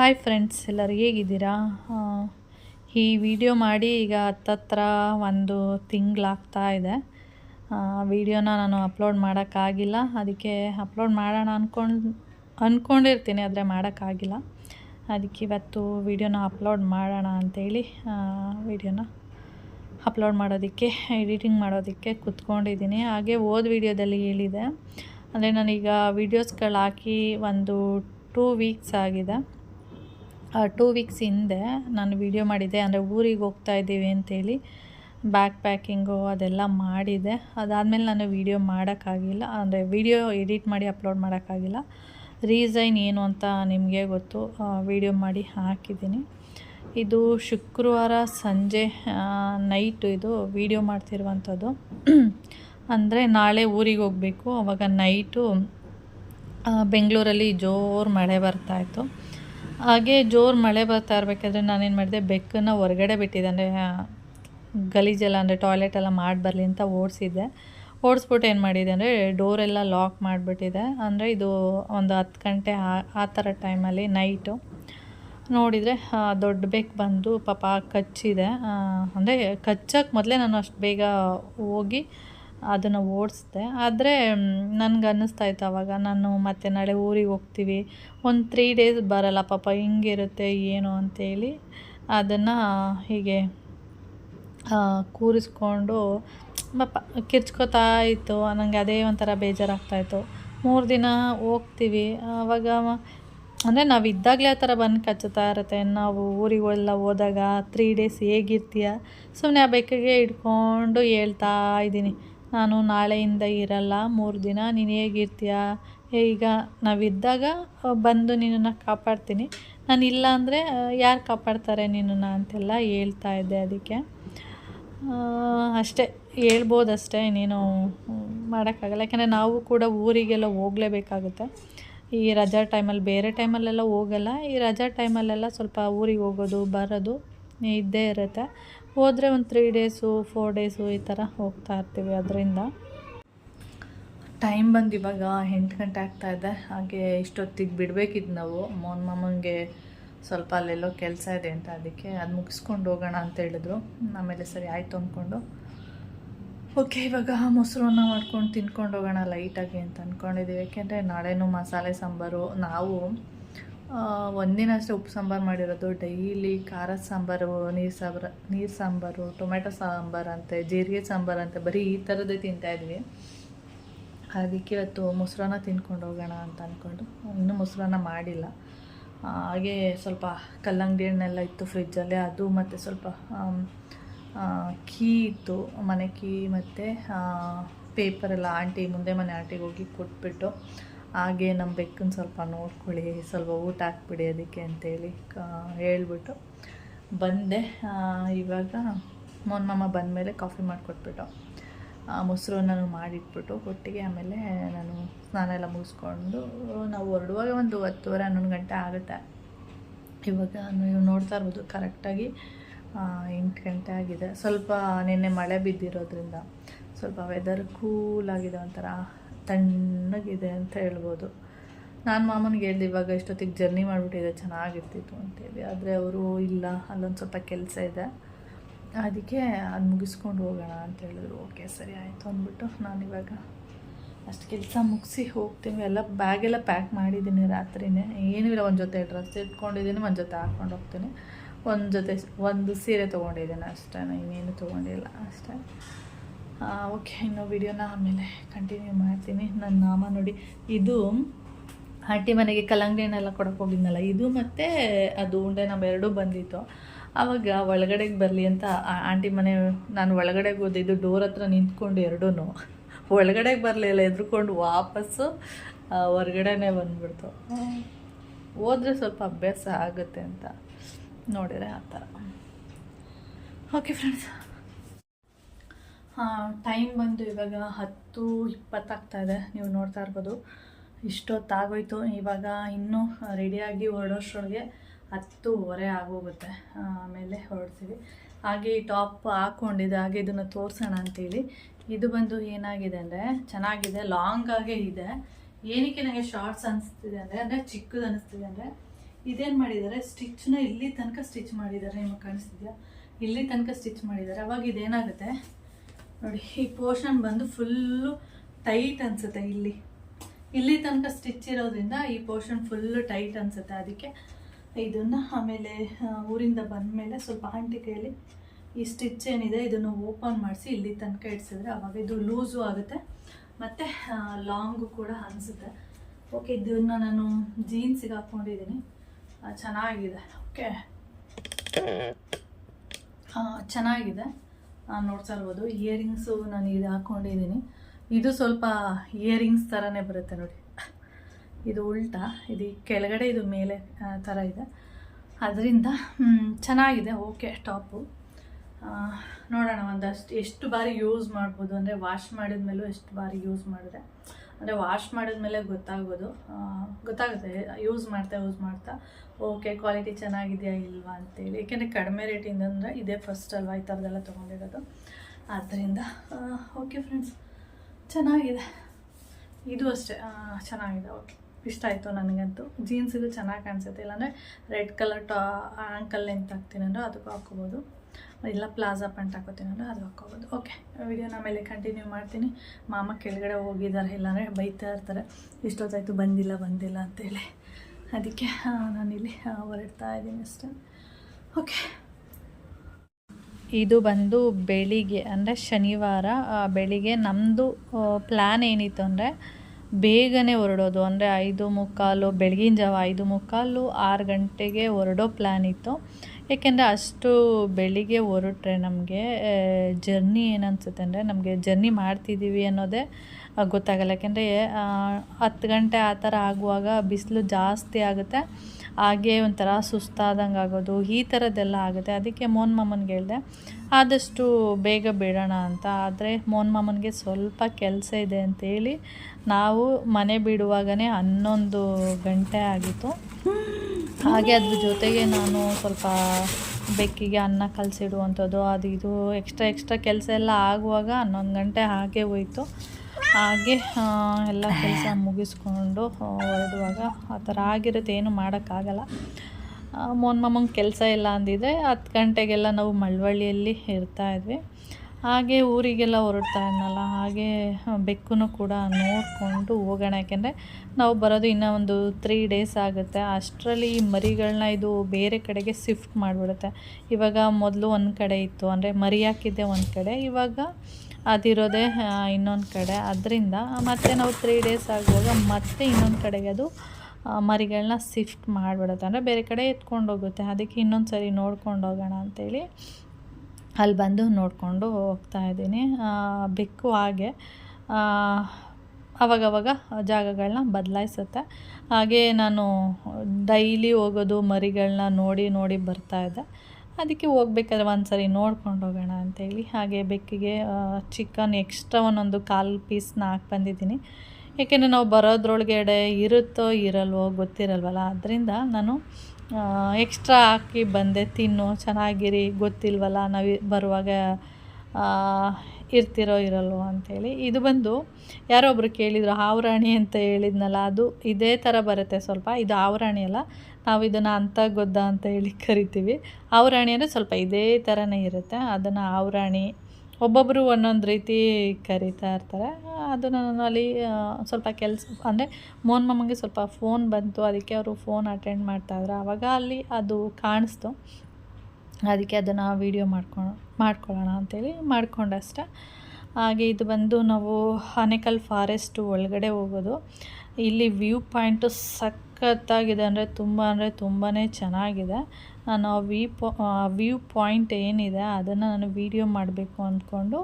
Hi friends ಎಲ್ಲರೂ ಹೇಗಿದ್ದೀರಾ? ಈ ವಿಡಿಯೋ ಮಾಡಿ ಈಗ ಹತ್ತತ್ರ ಒಂದು ತಿಂಗಳಾಗ್ತಾ ಇದೆ. ವಿಡಿಯೋನ ನಾನು ಅಪ್ಲೋಡ್ ಮಾಡೋಕ್ಕಾಗಿಲ್ಲ. ಅದಕ್ಕೆ ಅಪ್ಲೋಡ್ ಮಾಡೋಣ ಅಂದ್ಕೊಂಡು ಅಂದ್ಕೊಂಡಿರ್ತೀನಿ ಆದರೆ ಮಾಡೋಕ್ಕಾಗಿಲ್ಲ. ಅದಕ್ಕೆ ಇವತ್ತು ವಿಡಿಯೋನ ಅಪ್ಲೋಡ್ ಮಾಡೋಣ ಅಂಥೇಳಿ ವಿಡಿಯೋನ ಅಪ್ಲೋಡ್ ಮಾಡೋದಕ್ಕೆ ಎಡಿಟಿಂಗ್ ಮಾಡೋದಕ್ಕೆ ಕೂತ್ಕೊಂಡಿದ್ದೀನಿ. ಹಾಗೆ ಓದ್ ವಿಡಿಯೋದಲ್ಲಿ ಹೇಳಿದೆ. ಅಂದರೆ ನಾನೀಗ ವೀಡಿಯೋಸ್ಗಳು ಹಾಕಿ ಒಂದು ಟೂ ವೀಕ್ಸ್ ಆಗಿದೆ. ಟೂ ವೀಕ್ಸ್ ಹಿಂದೆ ನಾನು ವೀಡಿಯೋ ಮಾಡಿದ್ದೆ. ಅಂದರೆ ಊರಿಗೆ ಹೋಗ್ತಾ ಇದ್ದೀವಿ ಅಂತೇಳಿ. ಬ್ಯಾಕ್ ಪ್ಯಾಕಿಂಗು ಅದೆಲ್ಲ ಮಾಡಿದೆ. ಅದಾದಮೇಲೆ ನಾನು ವಿಡಿಯೋ ಮಾಡೋಕ್ಕಾಗಿಲ್ಲ. ಅಂದರೆ ವೀಡಿಯೋ ಎಡಿಟ್ ಮಾಡಿ ಅಪ್ಲೋಡ್ ಮಾಡೋಕ್ಕಾಗಿಲ್ಲ. ರೀಸನ್ ಏನು ಅಂತ ನಿಮಗೆ ಗೊತ್ತು. ವಿಡಿಯೋ ಮಾಡಿ ಹಾಕಿದ್ದೀನಿ. ಇದು ಶುಕ್ರವಾರ ಸಂಜೆ ನೈಟು ಇದು ವಿಡಿಯೋ ಮಾಡ್ತಿರುವಂಥದ್ದು. ಅಂದರೆ ನಾಳೆ ಊರಿಗೆ ಹೋಗಬೇಕು. ಅವಾಗ ನೈಟು ಬೆಂಗಳೂರಲ್ಲಿ ಜೋರು ಮಳೆ ಬರ್ತಾಯಿತ್ತು ಹಾಗೆ ಜೋರು ಮಳೆ ಬರ್ತಾ ಇರಬೇಕಾದ್ರೆ ನಾನೇನು ಮಾಡಿದೆ, ಬೆಕ್ಕನ್ನು ಹೊರಗಡೆ ಬಿಟ್ಟಿದ್ದೆ. ಅಂದರೆ ಗಲೀಜೆಲ್ಲ ಅಂದರೆ ಟಾಯ್ಲೆಟ್ ಎಲ್ಲ ಮಾಡಿ ಬರಲಿ ಅಂತ ಓಡಿಸಿದ್ದೆ. ಓಡಿಸ್ಬಿಟ್ಟು ಏನು ಮಾಡಿದೆ ಅಂದರೆ ಡೋರೆಲ್ಲ ಲಾಕ್ ಮಾಡಿಬಿಟ್ಟಿದೆ ಅಂದರೆ ಇದು ಒಂದು ಹತ್ತು ಗಂಟೆ ಆ- ಆ ಥರ ಟೈಮಲ್ಲಿ ನೈಟು ನೋಡಿದರೆ ದೊಡ್ಡ ಬೆಕ್ಕು ಬಂದು ಪಾಪ ಕಚ್ಚಿದೆ. ಅಂದರೆ ಕಚ್ಚಕ್ಕೆ ಮೊದಲೇ ನಾನು ಅಷ್ಟು ಬೇಗ ಹೋಗಿ ಅದನ್ನು ಓಡಿಸ್ದೆ. ಆದರೆ ನನಗೆ ಅನ್ನಿಸ್ತಾ ಇತ್ತು ಆವಾಗ ನಾನು ಮತ್ತೆ ನಾಳೆ ಊರಿಗೆ ಹೋಗ್ತೀವಿ. ಒಂದು ತ್ರೀ ಡೇಸ್ ಬರಲ್ಲ ಪಾಪ, ಹಿಂಗಿರುತ್ತೆ ಏನು ಅಂತೇಳಿ ಅದನ್ನು ಹೀಗೆ ಕೂರಿಸ್ಕೊಂಡು ಪಾಪ ಕಿರ್ಚ್ಕೋತಾ ಇತ್ತು. ನನಗೆ ಅದೇ ಒಂಥರ ಬೇಜಾರಾಗ್ತಾಯಿತ್ತು ಮೂರು ದಿನ ಹೋಗ್ತೀವಿ. ಆವಾಗ ಅಂದರೆ ನಾವು ಇದ್ದಾಗಲೇ ಆ ಥರ ಬಂದು ಕಚ್ಚುತ್ತಾ ಇರುತ್ತೆ. ನಾವು ಊರಿಗೆಲ್ಲ ಹೋದಾಗ ತ್ರೀ ಡೇಸ್ ಹೇಗಿರ್ತೀಯ? ಸುಮ್ಮನೆ ಆ ಬೆಕ್ಕಿಗೆ ಇಟ್ಕೊಂಡು ಹೇಳ್ತಾ ಇದ್ದೀನಿ. ನಾನು ನಾಳೆಯಿಂದ ಇರಲ್ಲ, ಮೂರು ದಿನ. ನೀನು ಹೇಗಿರ್ತೀಯ? ಈಗ ನಾವಿದ್ದಾಗ ಬಂದು ನಿನ್ನನ್ನು ಕಾಪಾಡ್ತೀನಿ. ನಾನು ಇಲ್ಲ ಅಂದರೆ ಯಾರು ಕಾಪಾಡ್ತಾರೆ ನಿನ್ನನ್ನು ಅಂತೆಲ್ಲ ಹೇಳ್ತಾ ಇದ್ದೆ ಅದಕ್ಕೆ. ಅಷ್ಟೇ. ಹೇಳ್ಬೋದಷ್ಟೇ ಇನ್ನೇನು ಮಾಡೋಕ್ಕಾಗಲ್ಲ. ಯಾಕೆಂದರೆ ನಾವು ಕೂಡ ಊರಿಗೆಲ್ಲ ಹೋಗಲೇಬೇಕಾಗುತ್ತೆ. ಈ ರಜಾ ಟೈಮಲ್ಲಿ ಬೇರೆ ಟೈಮಲ್ಲೆಲ್ಲ ಹೋಗಲ್ಲ. ಈ ರಜಾ ಟೈಮಲ್ಲೆಲ್ಲ ಸ್ವಲ್ಪ ಊರಿಗೆ ಹೋಗೋದು, ಬರೋದು, ಇದ್ದೇ ಇರುತ್ತೆ. ಹೋದರೆ ಒಂದು ತ್ರೀ ಡೇಸು ಫೋರ್ ಡೇಸು ಈ ಥರ ಹೋಗ್ತಾ ಇರ್ತೀವಿ ಅದರಿಂದ. ಟೈಮ್ ಬಂದು ಇವಾಗ ಎಂಟು ಗಂಟೆ ಆಗ್ತಾ ಇದೆ. ಹಾಗೆ ಇಷ್ಟೊತ್ತಿಗೆ ಬಿಡಬೇಕಿದ್ದು ನಾವು. ಮೋನ್ ಮಾಮಂಗೆ ಸ್ವಲ್ಪ ಅಲ್ಲೆಲ್ಲೋ ಕೆಲಸ ಇದೆ ಅಂತ ಅದಕ್ಕೆ ಅದು ಮುಗಿಸ್ಕೊಂಡು ಹೋಗೋಣ ಅಂತ ಹೇಳಿದ್ರು. ಆಮೇಲೆ ಸರಿ ಆಯಿತು ಅಂದ್ಕೊಂಡು ಓಕೆ ಇವಾಗ ಮೊಸರನ್ನ ಮಾಡ್ಕೊಂಡು ತಿನ್ಕೊಂಡು ಹೋಗೋಣ ಲೈಟಾಗಿ ಅಂತ ಅಂದ್ಕೊಂಡಿದ್ದೀವಿ ಯಾಕೆಂದರೆ ನಾಳೆನೂ ಮಸಾಲೆ ಸಾಂಬಾರು. ನಾವು ಒಂದಿನ ಅಷ್ಟೇ ಉಪ್ಪು ಸಾಂಬಾರು ಮಾಡಿರೋದು, ಡೈಲಿ ಖಾರದ ಸಾಂಬಾರು, ನೀರು ಸಾಂಬಾರು ನೀರು ಸಾಂಬಾರು ಟೊಮೆಟೊ ಸಾಂಬಾರು ಅಂತೆ, ಜೀರಿಗೆ ಸಾಂಬಾರು ಅಂತೆ, ಬರೀ ಈ ಥರದ್ದೇ ತಿಂತಾಯಿದ್ವಿ ಅದಕ್ಕೆ ಇವತ್ತು ಮೊಸರನ್ನ ತಿನ್ಕೊಂಡು ಹೋಗೋಣ ಅಂತ ಅಂದ್ಕೊಂಡು ಇನ್ನೂ ಮೊಸರನ್ನ ಮಾಡಿಲ್ಲ. ಹಾಗೆ ಸ್ವಲ್ಪ ಕಲ್ಲಂಗಡಿ ಹಣ್ಣೆಲ್ಲ ಇತ್ತು ಫ್ರಿಜ್ಜಲ್ಲೇ, ಅದು ಮತ್ತು ಸ್ವಲ್ಪ ಕೀ ಇತ್ತು, ಮನೆ ಕೀ ಮತ್ತು ಪೇಪರೆಲ್ಲ ಆಂಟಿ, ಮುಂದೆ ಮನೆ ಆಂಟಿಗೆ ಹೋಗಿ ಕೊಟ್ಬಿಟ್ಟು ಹಾಗೆ ನಮ್ಮ ಬೆಕ್ಕನ್ನು ಸ್ವಲ್ಪ ನೋಡ್ಕೊಳ್ಳಿ, ಸ್ವಲ್ಪ ಊಟ ಹಾಕ್ಬಿಡಿ ಅದಕ್ಕೆ ಅಂತೇಳಿ ಕ, ಹೇಳ್ಬಿಟ್ಟು ಬಂದೆ. ಇವಾಗ ಮೊನ್ನ ಮಾಮ ಬಂದಮೇಲೆ ಕಾಫಿ ಮಾಡಿಕೊಟ್ಬಿಟ್ಟು ಮೊಸರು ನಾನು ಮಾಡಿಟ್ಬಿಟ್ಟು ಒಟ್ಟಿಗೆ ಆಮೇಲೆ ನಾನು ಸ್ನಾನ ಎಲ್ಲ ಮುಗಿಸ್ಕೊಂಡು, ನಾವು ಹೊರಡುವಾಗ ಒಂದು ಹತ್ತುವರೆ, ಹನ್ನೊಂದು ಗಂಟೆ ಆಗುತ್ತೆ. ಇವಾಗ ನೀವು ನೋಡ್ತಾ ಇರ್ಬೋದು, ಕರೆಕ್ಟಾಗಿ ಎಂಟು ಗಂಟೆ ಆಗಿದೆ. ಸ್ವಲ್ಪ ನಿನ್ನೆ ಮಳೆ ಬಿದ್ದಿರೋದ್ರಿಂದ ಸ್ವಲ್ಪ ವೆದರ್ ಆಗಿದೆ ಒಂಥರ. ತಣ್ಣಗಿದೆ ಅಂತ ಹೇಳ್ಬೋದು. ನಾನು ಮಾಮನಿಗೆ ಹೇಳಿದೆ, ಇವಾಗ ಇಷ್ಟೊತ್ತಿಗೆ ಜರ್ನಿ ಮಾಡಿಬಿಟ್ಟಿದೆ, ಚೆನ್ನಾಗಿರ್ತಿತ್ತು ಅಂತೇಳಿ ಆದರೆ ಅವರು, ಇಲ್ಲ, ಅಲ್ಲೊಂದು ಸ್ವಲ್ಪ ಕೆಲಸ ಇದೆ. ಅದಕ್ಕೆ ಅದು ಮುಗಿಸ್ಕೊಂಡು ಹೋಗೋಣ ಅಂತ ಹೇಳಿದ್ರು. ಓಕೆ, ಸರಿ, ಆಯಿತು ಅಂದ್ಬಿಟ್ಟು ನಾನು ಇವಾಗ ಅಷ್ಟು ಕೆಲಸ ಮುಗಿಸಿ ಹೋಗ್ತೀನಿ. ಎಲ್ಲ ಬ್ಯಾಗೆಲ್ಲ ಪ್ಯಾಕ್ ಮಾಡಿದ್ದೀನಿ ರಾತ್ರಿನೇ. ಏನೂ ಇಲ್ಲ, ಒಂದು ಜೊತೆ ಡ್ರೆಸ್ ಇಟ್ಕೊಂಡಿದ್ದೀನಿ ಒಂದು ಜೊತೆ ಹಾಕ್ಕೊಂಡು ಹೋಗ್ತೀನಿ. ಒಂದು ಜೊತೆ, ಒಂದು ಸೀರೆ ತೊಗೊಂಡಿದ್ದೀನಿ ಅಷ್ಟೇ ಇನ್ನೇನು ತೊಗೊಂಡಿಲ್ಲ ಅಷ್ಟೇ. ಓಕೆ ಇನ್ನೂ ವಿಡಿಯೋನ ಆಮೇಲೆ ಕಂಟಿನ್ಯೂ ಮಾಡ್ತೀನಿ. ನನ್ನ ನಾಮ ನೋಡಿ, ಇದು ಆಂಟಿ ಮನೆಗೆ ಕಲ್ಲಂಗಡಿ ಹಣ್ಣೆಲ್ಲ ಕೊಡೋಕೆ ಹೋಗಿದ್ನಲ್ಲ, ಇದು ಮತ್ತು ಅದು ಉಂಡೆ ನಮ್ಮೆರಡೂ ಬಂದಿತ್ತು. ಆವಾಗ ಒಳಗಡೆಗೆ ಬರಲಿ ಅಂತ ಆಂಟಿ ಮನೆ, ನಾನು ಒಳಗಡೆಗೆ ಹೋದಿದ್ದು ಡೋರ್ ಹತ್ರ ನಿಂತ್ಕೊಂಡು ಎರಡೂ ಒಳಗಡೆಗೆ ಬರಲಿಲ್ಲ ಎದ್ರುಕೊಂಡು ವಾಪಸ್ಸು ಹೊರ್ಗಡೆ ಬಂದ್ಬಿಡ್ತು. ಹೋದ್ರೆ ಸ್ವಲ್ಪ ಅಭ್ಯಾಸ ಆಗುತ್ತೆ ಅಂತ ನೋಡಿದರೆ ಆ ಥರ. ಓಕೆ ಫ್ರೆಂಡ್ಸ್ ಟೈಮ್ ಬಂದು ಇವಾಗ ಹತ್ತು ಇಪ್ಪತ್ತಾಗ್ತಾ ಇದೆ. ನೀವು ನೋಡ್ತಾ ಇರ್ಬೋದು. ಇಷ್ಟೊತ್ತಾಗೋಯ್ತು. ಇವಾಗ ಇನ್ನೂ ರೆಡಿಯಾಗಿ ಹೊರಡೋಷ್ಟ್ರೊಳಗೆ ಹತ್ತೂವರೆ ಆಗೋಗುತ್ತೆ. ಆಮೇಲೆ ಹೊರಡ್ತೀವಿ. ಹಾಗೆ ಈ ಟಾಪ್ ಹಾಕ್ಕೊಂಡಿದೆ ಹಾಗೆ ಇದನ್ನು ತೋರಿಸೋಣ ಅಂತೇಳಿ. ಇದು ಬಂದು ಏನಾಗಿದೆ ಅಂದರೆ, ಚೆನ್ನಾಗಿದೆ ಲಾಂಗ್ ಆಗೇ ಇದೆ. ಏನಕ್ಕೆ ನನಗೆ ಶಾರ್ಟ್ಸ್ ಅನಿಸ್ತಿದೆ ಅಂದರೆ ಅಂದರೆ ಚಿಕ್ಕದು ಅನಿಸ್ತಿದೆ ಅಂದರೆ, ಇದೇನು ಮಾಡಿದ್ದಾರೆ? ಸ್ಟಿಚ್ನ ಇಲ್ಲಿ ತನಕ ಸ್ಟಿಚ್ ಮಾಡಿದ್ದಾರೆ. ನಿಮಗೆ ಕಾಣಿಸ್ತಿದ್ಯಾ? ಇಲ್ಲಿ ತನಕ ಸ್ಟಿಚ್ ಮಾಡಿದ್ದಾರೆ. ಅವಾಗ ಇದೇನಾಗುತ್ತೆ? ನೋಡಿ ಈ ಪೋರ್ಷನ್ ಬಂದು ಫುಲ್ಲು ಟೈಟ್ ಅನಿಸುತ್ತೆ ಇಲ್ಲಿ. ಇಲ್ಲಿ ತನಕ ಸ್ಟಿಚ್ ಇರೋದ್ರಿಂದ ಈ ಪೋರ್ಷನ್ ಫುಲ್ಲು ಟೈಟ್ ಅನಿಸುತ್ತೆ ಅದಕ್ಕೆ. ಇದನ್ನು ಆಮೇಲೆ ಊರಿಂದ ಬಂದ ಮೇಲೆ ಸ್ವಲ್ಪ ಆಂಟಿ ಕೈಯಲ್ಲಿ ಈ ಸ್ಟಿಚ್ ಏನಿದೆ ಇದನ್ನು ಓಪನ್ ಮಾಡಿಸಿ ಇಲ್ಲಿ ತನಕ ಇಡ್ಸಿದ್ರೆ ಅವಾಗ ಇದು ಲೂಸು ಆಗುತ್ತೆ. ಮತ್ತು ಲಾಂಗು ಕೂಡ ಅನಿಸುತ್ತೆ. ಓಕೆ, ಇದನ್ನು ನಾನು ಜೀನ್ಸಿಗೆ ಹಾಕ್ಕೊಂಡಿದ್ದೀನಿ ಚೆನ್ನಾಗಿದೆ. ಓಕೆ. ಚೆನ್ನಾಗಿದೆ. ನೋಡ್ತಾ ಇರ್ಬೋದು ಇಯರಿಂಗ್ಸು ನಾನು ಇದು ಹಾಕ್ಕೊಂಡಿದ್ದೀನಿ ಇದು ಸ್ವಲ್ಪ ಇಯರಿಂಗ್ಸ್ ಥರನೇ ಬರುತ್ತೆ ನೋಡಿ. ಇದು ಉಲ್ಟಾ, ಇದು ಕೆಳಗಡೆ ಇದು ಮೇಲೆ ಥರ ಇದೆ. ಅದರಿಂದ ಚೆನ್ನಾಗಿದೆ. ಓಕೆ ಟಾಪು ನೋಡೋಣ ಒಂದಷ್ಟು, ಎಷ್ಟು ಬಾರಿ ಯೂಸ್ ಮಾಡ್ಬೋದು ಅಂದರೆ ವಾಶ್ ಮಾಡಿದ ಮೇಲೂ ಎಷ್ಟು ಬಾರಿ ಯೂಸ್ ಮಾಡಿದ್ರೆ. ಅಂದರೆ ವಾಶ್ ಮಾಡಿದ್ಮೇಲೆ ಗೊತ್ತಾಗೋದು. ಗೊತ್ತಾಗುತ್ತೆ ಯೂಸ್ ಮಾಡ್ತಾ ಯೂಸ್ ಮಾಡ್ತಾ. ಓಕೆ ಕ್ವಾಲಿಟಿ ಚೆನ್ನಾಗಿದೆಯಾ ಇಲ್ವಾ ಅಂತೇಳಿ. ಏಕೆಂದರೆ ಕಡಿಮೆ ರೇಟಿಂದ ಅಂದರೆ ಇದೇ ಫಸ್ಟ್ ಅಲ್ವಾ ಈ ಥರದ್ದೆಲ್ಲ ತೊಗೊಂಡಿರೋದು. ಆದ್ದರಿಂದ ಓಕೆ ಫ್ರೆಂಡ್ಸ್ ಚೆನ್ನಾಗಿದೆ. ಇದು ಅಷ್ಟೇ ಚೆನ್ನಾಗಿದೆ ಓಕೆ ಇಷ್ಟ ಆಯಿತು ನನಗಂತೂ. ಜೀನ್ಸ್ ಇದು ಚೆನ್ನಾಗಿ ಕಾಣಿಸುತ್ತೆ. ಇಲ್ಲಾಂದರೆ ರೆಡ್ ಕಲರ್ ಟಾ ಆ್ಯಂಕಲ್ ಲೆಂತ್ ಹಾಕ್ತೀನಿ ಅಂದರೆ ಅದಕ್ಕೂ ಹಾಕ್ಕೋಬೋದು. ಇಲ್ಲ, ಪ್ಲಾಜಾ ಪ್ಯಾಂಟ್ ಹಾಕೋತೀನಿ ಅಂದ್ರೆ ಅದು ಹಾಕೋಬೋದು. ಓಕೆ ವಿಡಿಯೋನ ಮೇಲೆ ಕಂಟಿನ್ಯೂ ಮಾಡ್ತೀನಿ. ಮಾಮ ಕೆಳಗಡೆ ಹೋಗಿದ್ದಾರೆ, ಇಲ್ಲಾಂದರೆ ಬೈತಾ ಇರ್ತಾರೆ. ಇಷ್ಟೊತ್ತಾಯಿತು, ಬಂದಿಲ್ಲ ಬಂದಿಲ್ಲ ಅಂತೇಳಿ. ಅದಕ್ಕೆ ನಾನಿಲ್ಲಿ ಹೊರಡ್ತಾ ಇದ್ದೀನಿ ಅಷ್ಟೇ. ಓಕೆ ಇದು ಬಂದು ಬೆಳಿಗ್ಗೆ, ಅಂದರೆ ಶನಿವಾರ ಬೆಳಿಗ್ಗೆ ನಮ್ಮದು ಪ್ಲ್ಯಾನ್ ಏನಿತ್ತು ಅಂದರೆ ಬೇಗನೆ ಹೊರಡೋದು. ಅಂದರೆ ಐದು ಮುಕ್ಕಾಲು, ಬೆಳಗಿನ ಜಾವ ಐದು ಮುಕ್ಕಾಲು, ಆರು ಗಂಟೆಗೆ ಹೊರಡೋ ಪ್ಲ್ಯಾನ್ ಇತ್ತು. ಏಕೆಂದರೆ ಅಷ್ಟು ಬೆಳಿಗ್ಗೆ ಹೊರಟ್ರೆ ನಮಗೆ ಜರ್ನಿ ಏನನ್ಸುತ್ತೆ ಅಂದರೆ ನಮಗೆ ಜರ್ನಿ ಮಾಡ್ತಿದ್ದೀವಿ ಅನ್ನೋದೇ ಗೊತ್ತಾಗಲ್ಲ. ಯಾಕೆಂದರೆ ಹತ್ತು ಗಂಟೆ ಆ ಥರ ಆಗುವಾಗ ಬಿಸಿಲು ಜಾಸ್ತಿ ಆಗುತ್ತೆ. ಹಾಗೆ ಒಂಥರ ಸುಸ್ತಾದಂಗೆ ಆಗೋದು, ಈ ಥರದ್ದೆಲ್ಲ ಆಗುತ್ತೆ. ಅದಕ್ಕೆ ಮೋನ್ ಮಾಮನ್ಗೆ ಹೇಳಿದೆ, ಆದಷ್ಟು ಬೇಗ ಬಿಡೋಣ ಅಂತ. ಆದರೆ ಮೋನ್ ಮಾಮನ್ಗೆ ಸ್ವಲ್ಪ ಕೆಲಸ ಇದೆ ಅಂತೇಳಿ ನಾವು ಮನೆ ಬಿಡುವಾಗನೇ ಹನ್ನೊಂದು ಗಂಟೆ ಆಗಿತ್ತು. ಹಾಗೆ ಅದ್ರ ಜೊತೆಗೆ ನಾನು ಸ್ವಲ್ಪ ಬೆಕ್ಕಿಗೆ ಅನ್ನ ಕಲಸಿಡುವಂಥದ್ದು, ಅದು ಇದು, ಎಕ್ಸ್ಟ್ರಾ ಎಕ್ಸ್ಟ್ರಾ ಕೆಲಸ ಎಲ್ಲ ಆಗುವಾಗ ಹನ್ನೊಂದು ಗಂಟೆ ಹಾಗೆ ಹೋಯಿತು. ಹಾಗೆ ಎಲ್ಲ ಕೆಲಸ ಮುಗಿಸ್ಕೊಂಡು ಹೊರಡುವಾಗ ಆ ಥರ ಆಗಿರುತ್ತೆ, ಏನು ಮಾಡೋಕ್ಕಾಗಲ್ಲ. ಮೊನ್ ಮಮ್ಮಂಗೆ ಕೆಲಸ ಇಲ್ಲ ಅಂದಿದ್ರೆ ಹತ್ತು ಗಂಟೆಗೆಲ್ಲ ನಾವು ಮಳವಳ್ಳಿಯಲ್ಲಿ ಇರ್ತಾ ಇದ್ವಿ. ಹಾಗೆ ಊರಿಗೆಲ್ಲ ಹೊರಡ್ತಾ ಇದ್ನಲ್ಲ, ಹಾಗೆ ಬೆಕ್ಕೂ ಕೂಡ ನೋಡಿಕೊಂಡು ಹೋಗೋಣ. ಯಾಕೆಂದರೆ ನಾವು ಬರೋದು ಇನ್ನೂ ಒಂದು ತ್ರೀ ಡೇಸ್ ಆಗುತ್ತೆ. ಅಷ್ಟರಲ್ಲಿ ಈ ಮರಿಗಳನ್ನ ಇದು ಬೇರೆ ಕಡೆಗೆ ಶಿಫ್ಟ್ ಮಾಡಿಬಿಡುತ್ತೆ. ಇವಾಗ ಮೊದಲು ಒಂದು ಕಡೆ ಇತ್ತು, ಅಂದರೆ ಮರಿ ಹಾಕಿದ್ದೆ ಒಂದು ಕಡೆ. ಇವಾಗ ಅದಿರೋದೇ ಇನ್ನೊಂದು ಕಡೆ. ಅದರಿಂದ ಮತ್ತೆ ನಾವು ತ್ರೀ ಡೇಸ್ ಆಗುವಾಗ ಮತ್ತೆ ಇನ್ನೊಂದು ಕಡೆಗೆ ಅದು ಮರಿಗಳನ್ನ ಶಿಫ್ಟ್ ಮಾಡಿಬಿಡುತ್ತೆ. ಅಂದರೆ ಬೇರೆ ಕಡೆ ಎತ್ಕೊಂಡು ಹೋಗುತ್ತೆ ಅದಕ್ಕೆ ಇನ್ನೊಂದು ಸರಿ ನೋಡ್ಕೊಂಡು ಹೋಗೋಣ ಅಂತೇಳಿ ಅಲ್ಲಿ ಬಂದು ನೋಡಿಕೊಂಡು ಹೋಗ್ತಾ ಇದ್ದೀನಿ. ಬೆಕ್ಕು ಹಾಗೆ ಅವಾಗವಾಗ ಜಾಗಗಳನ್ನ ಬದಲಾಯಿಸುತ್ತೆ. ಹಾಗೆ ನಾನು ಡೈಲಿ ಹೋಗೋದು ಮರಿಗಳನ್ನ ನೋಡಿ ನೋಡಿ ಬರ್ತಾ ಇದ್ದೆ. ಅದಕ್ಕೆ ಹೋಗ್ಬೇಕಾದ್ರೆ ಒಂದು ಸರಿ ನೋಡ್ಕೊಂಡು ಹೋಗೋಣ ಅಂತೇಳಿ. ಹಾಗೆ ಬೆಕ್ಕಿಗೆ ಚಿಕನ್ ಎಕ್ಸ್ಟ್ರಾ ಒಂದೊಂದು ಕಾಲು ಪೀಸ್ನ ಹಾಕಿ ಬಂದಿದ್ದೀನಿ. ಏಕೆಂದರೆ ನಾವು ಬರೋದ್ರೊಳಗಡೆ ಇರುತ್ತೋ ಇರಲ್ವೋ ಗೊತ್ತಿರಲ್ವಲ್ಲ. ಅದರಿಂದ ನಾನು ಎಕ್ಸ್ಟ್ರಾ ಹಾಕಿ ಬಂದೆ. ತಿನ್ನು, ಚೆನ್ನಾಗಿರಿ, ಗೊತ್ತಿಲ್ವಲ್ಲ, ನಾವು ಬರುವಾಗ ಇರ್ತಿರೋ ಇರಲ್ವೋ ಅಂಥೇಳಿ ಇದು ಬಂದು ಯಾರೋ ಒಬ್ಬರು ಕೇಳಿದರು ಆವರಾಣಿ ಅಂತ ಹೇಳಿದ್ನಲ್ಲ, ಅದು ಇದೇ ಥರ ಬರುತ್ತೆ ಸ್ವಲ್ಪ. ಇದು ಆವರಾಣಿ ಅಲ್ಲ ನಾವು ಇದನ್ನು ಅಂತ ಗೊದ್ದ ಅಂತ ಹೇಳಿ ಕರಿತೀವಿ. ಆವರಾಣಿ ಅಂದರೆ ಸ್ವಲ್ಪ ಇದೇ ಥರನೇ ಇರುತ್ತೆ. ಅದನ್ನು ಆವರಾಣಿ ಒಬ್ಬೊಬ್ಬರು ಒಂದೊಂದು ರೀತಿ ಕರೀತಾ ಇರ್ತಾರೆ. ಅದನ್ನು ನಾನು ಅಲ್ಲಿ ಸ್ವಲ್ಪ ಕೆಲಸ, ಅಂದರೆ ಮೋನ್ ಮಮ್ಮಗೆ ಸ್ವಲ್ಪ ಫೋನ್ ಬಂತು, ಅದಕ್ಕೆ ಅವರು ಫೋನ್ ಅಟೆಂಡ್ ಮಾಡ್ತಾಯಿದ್ರು ಆವಾಗ ಅಲ್ಲಿ ಅದು ಕಾಣಿಸ್ತು. ಅದಕ್ಕೆ ಅದನ್ನು ವೀಡಿಯೋ ಮಾಡ್ಕೊಂಡು ಮಾಡ್ಕೊಳ್ಳೋಣ ಅಂತೇಳಿ ಮಾಡ್ಕೊಂಡಷ್ಟೆ. ಹಾಗೆ ಇದು ಬಂದು ನಾವು ಆನೇಕಲ್ ಫಾರೆಸ್ಟು ಒಳಗಡೆ ಹೋಗೋದು. ಇಲ್ಲಿ ವ್ಯೂ ಪಾಯಿಂಟು ಸಖತ್ತಾಗಿದೆ ಅಂದರೆ ತುಂಬ ಅಂದರೆ ತುಂಬಾ ಚೆನ್ನಾಗಿದೆ. ನಾನು ಆ ವ್ಯೂ ಪಾ ವ್ಯೂ ಪಾಯಿಂಟ್ ಏನಿದೆ ಅದನ್ನು ನಾನು ವೀಡಿಯೋ ಮಾಡಬೇಕು ಅಂದ್ಕೊಂಡು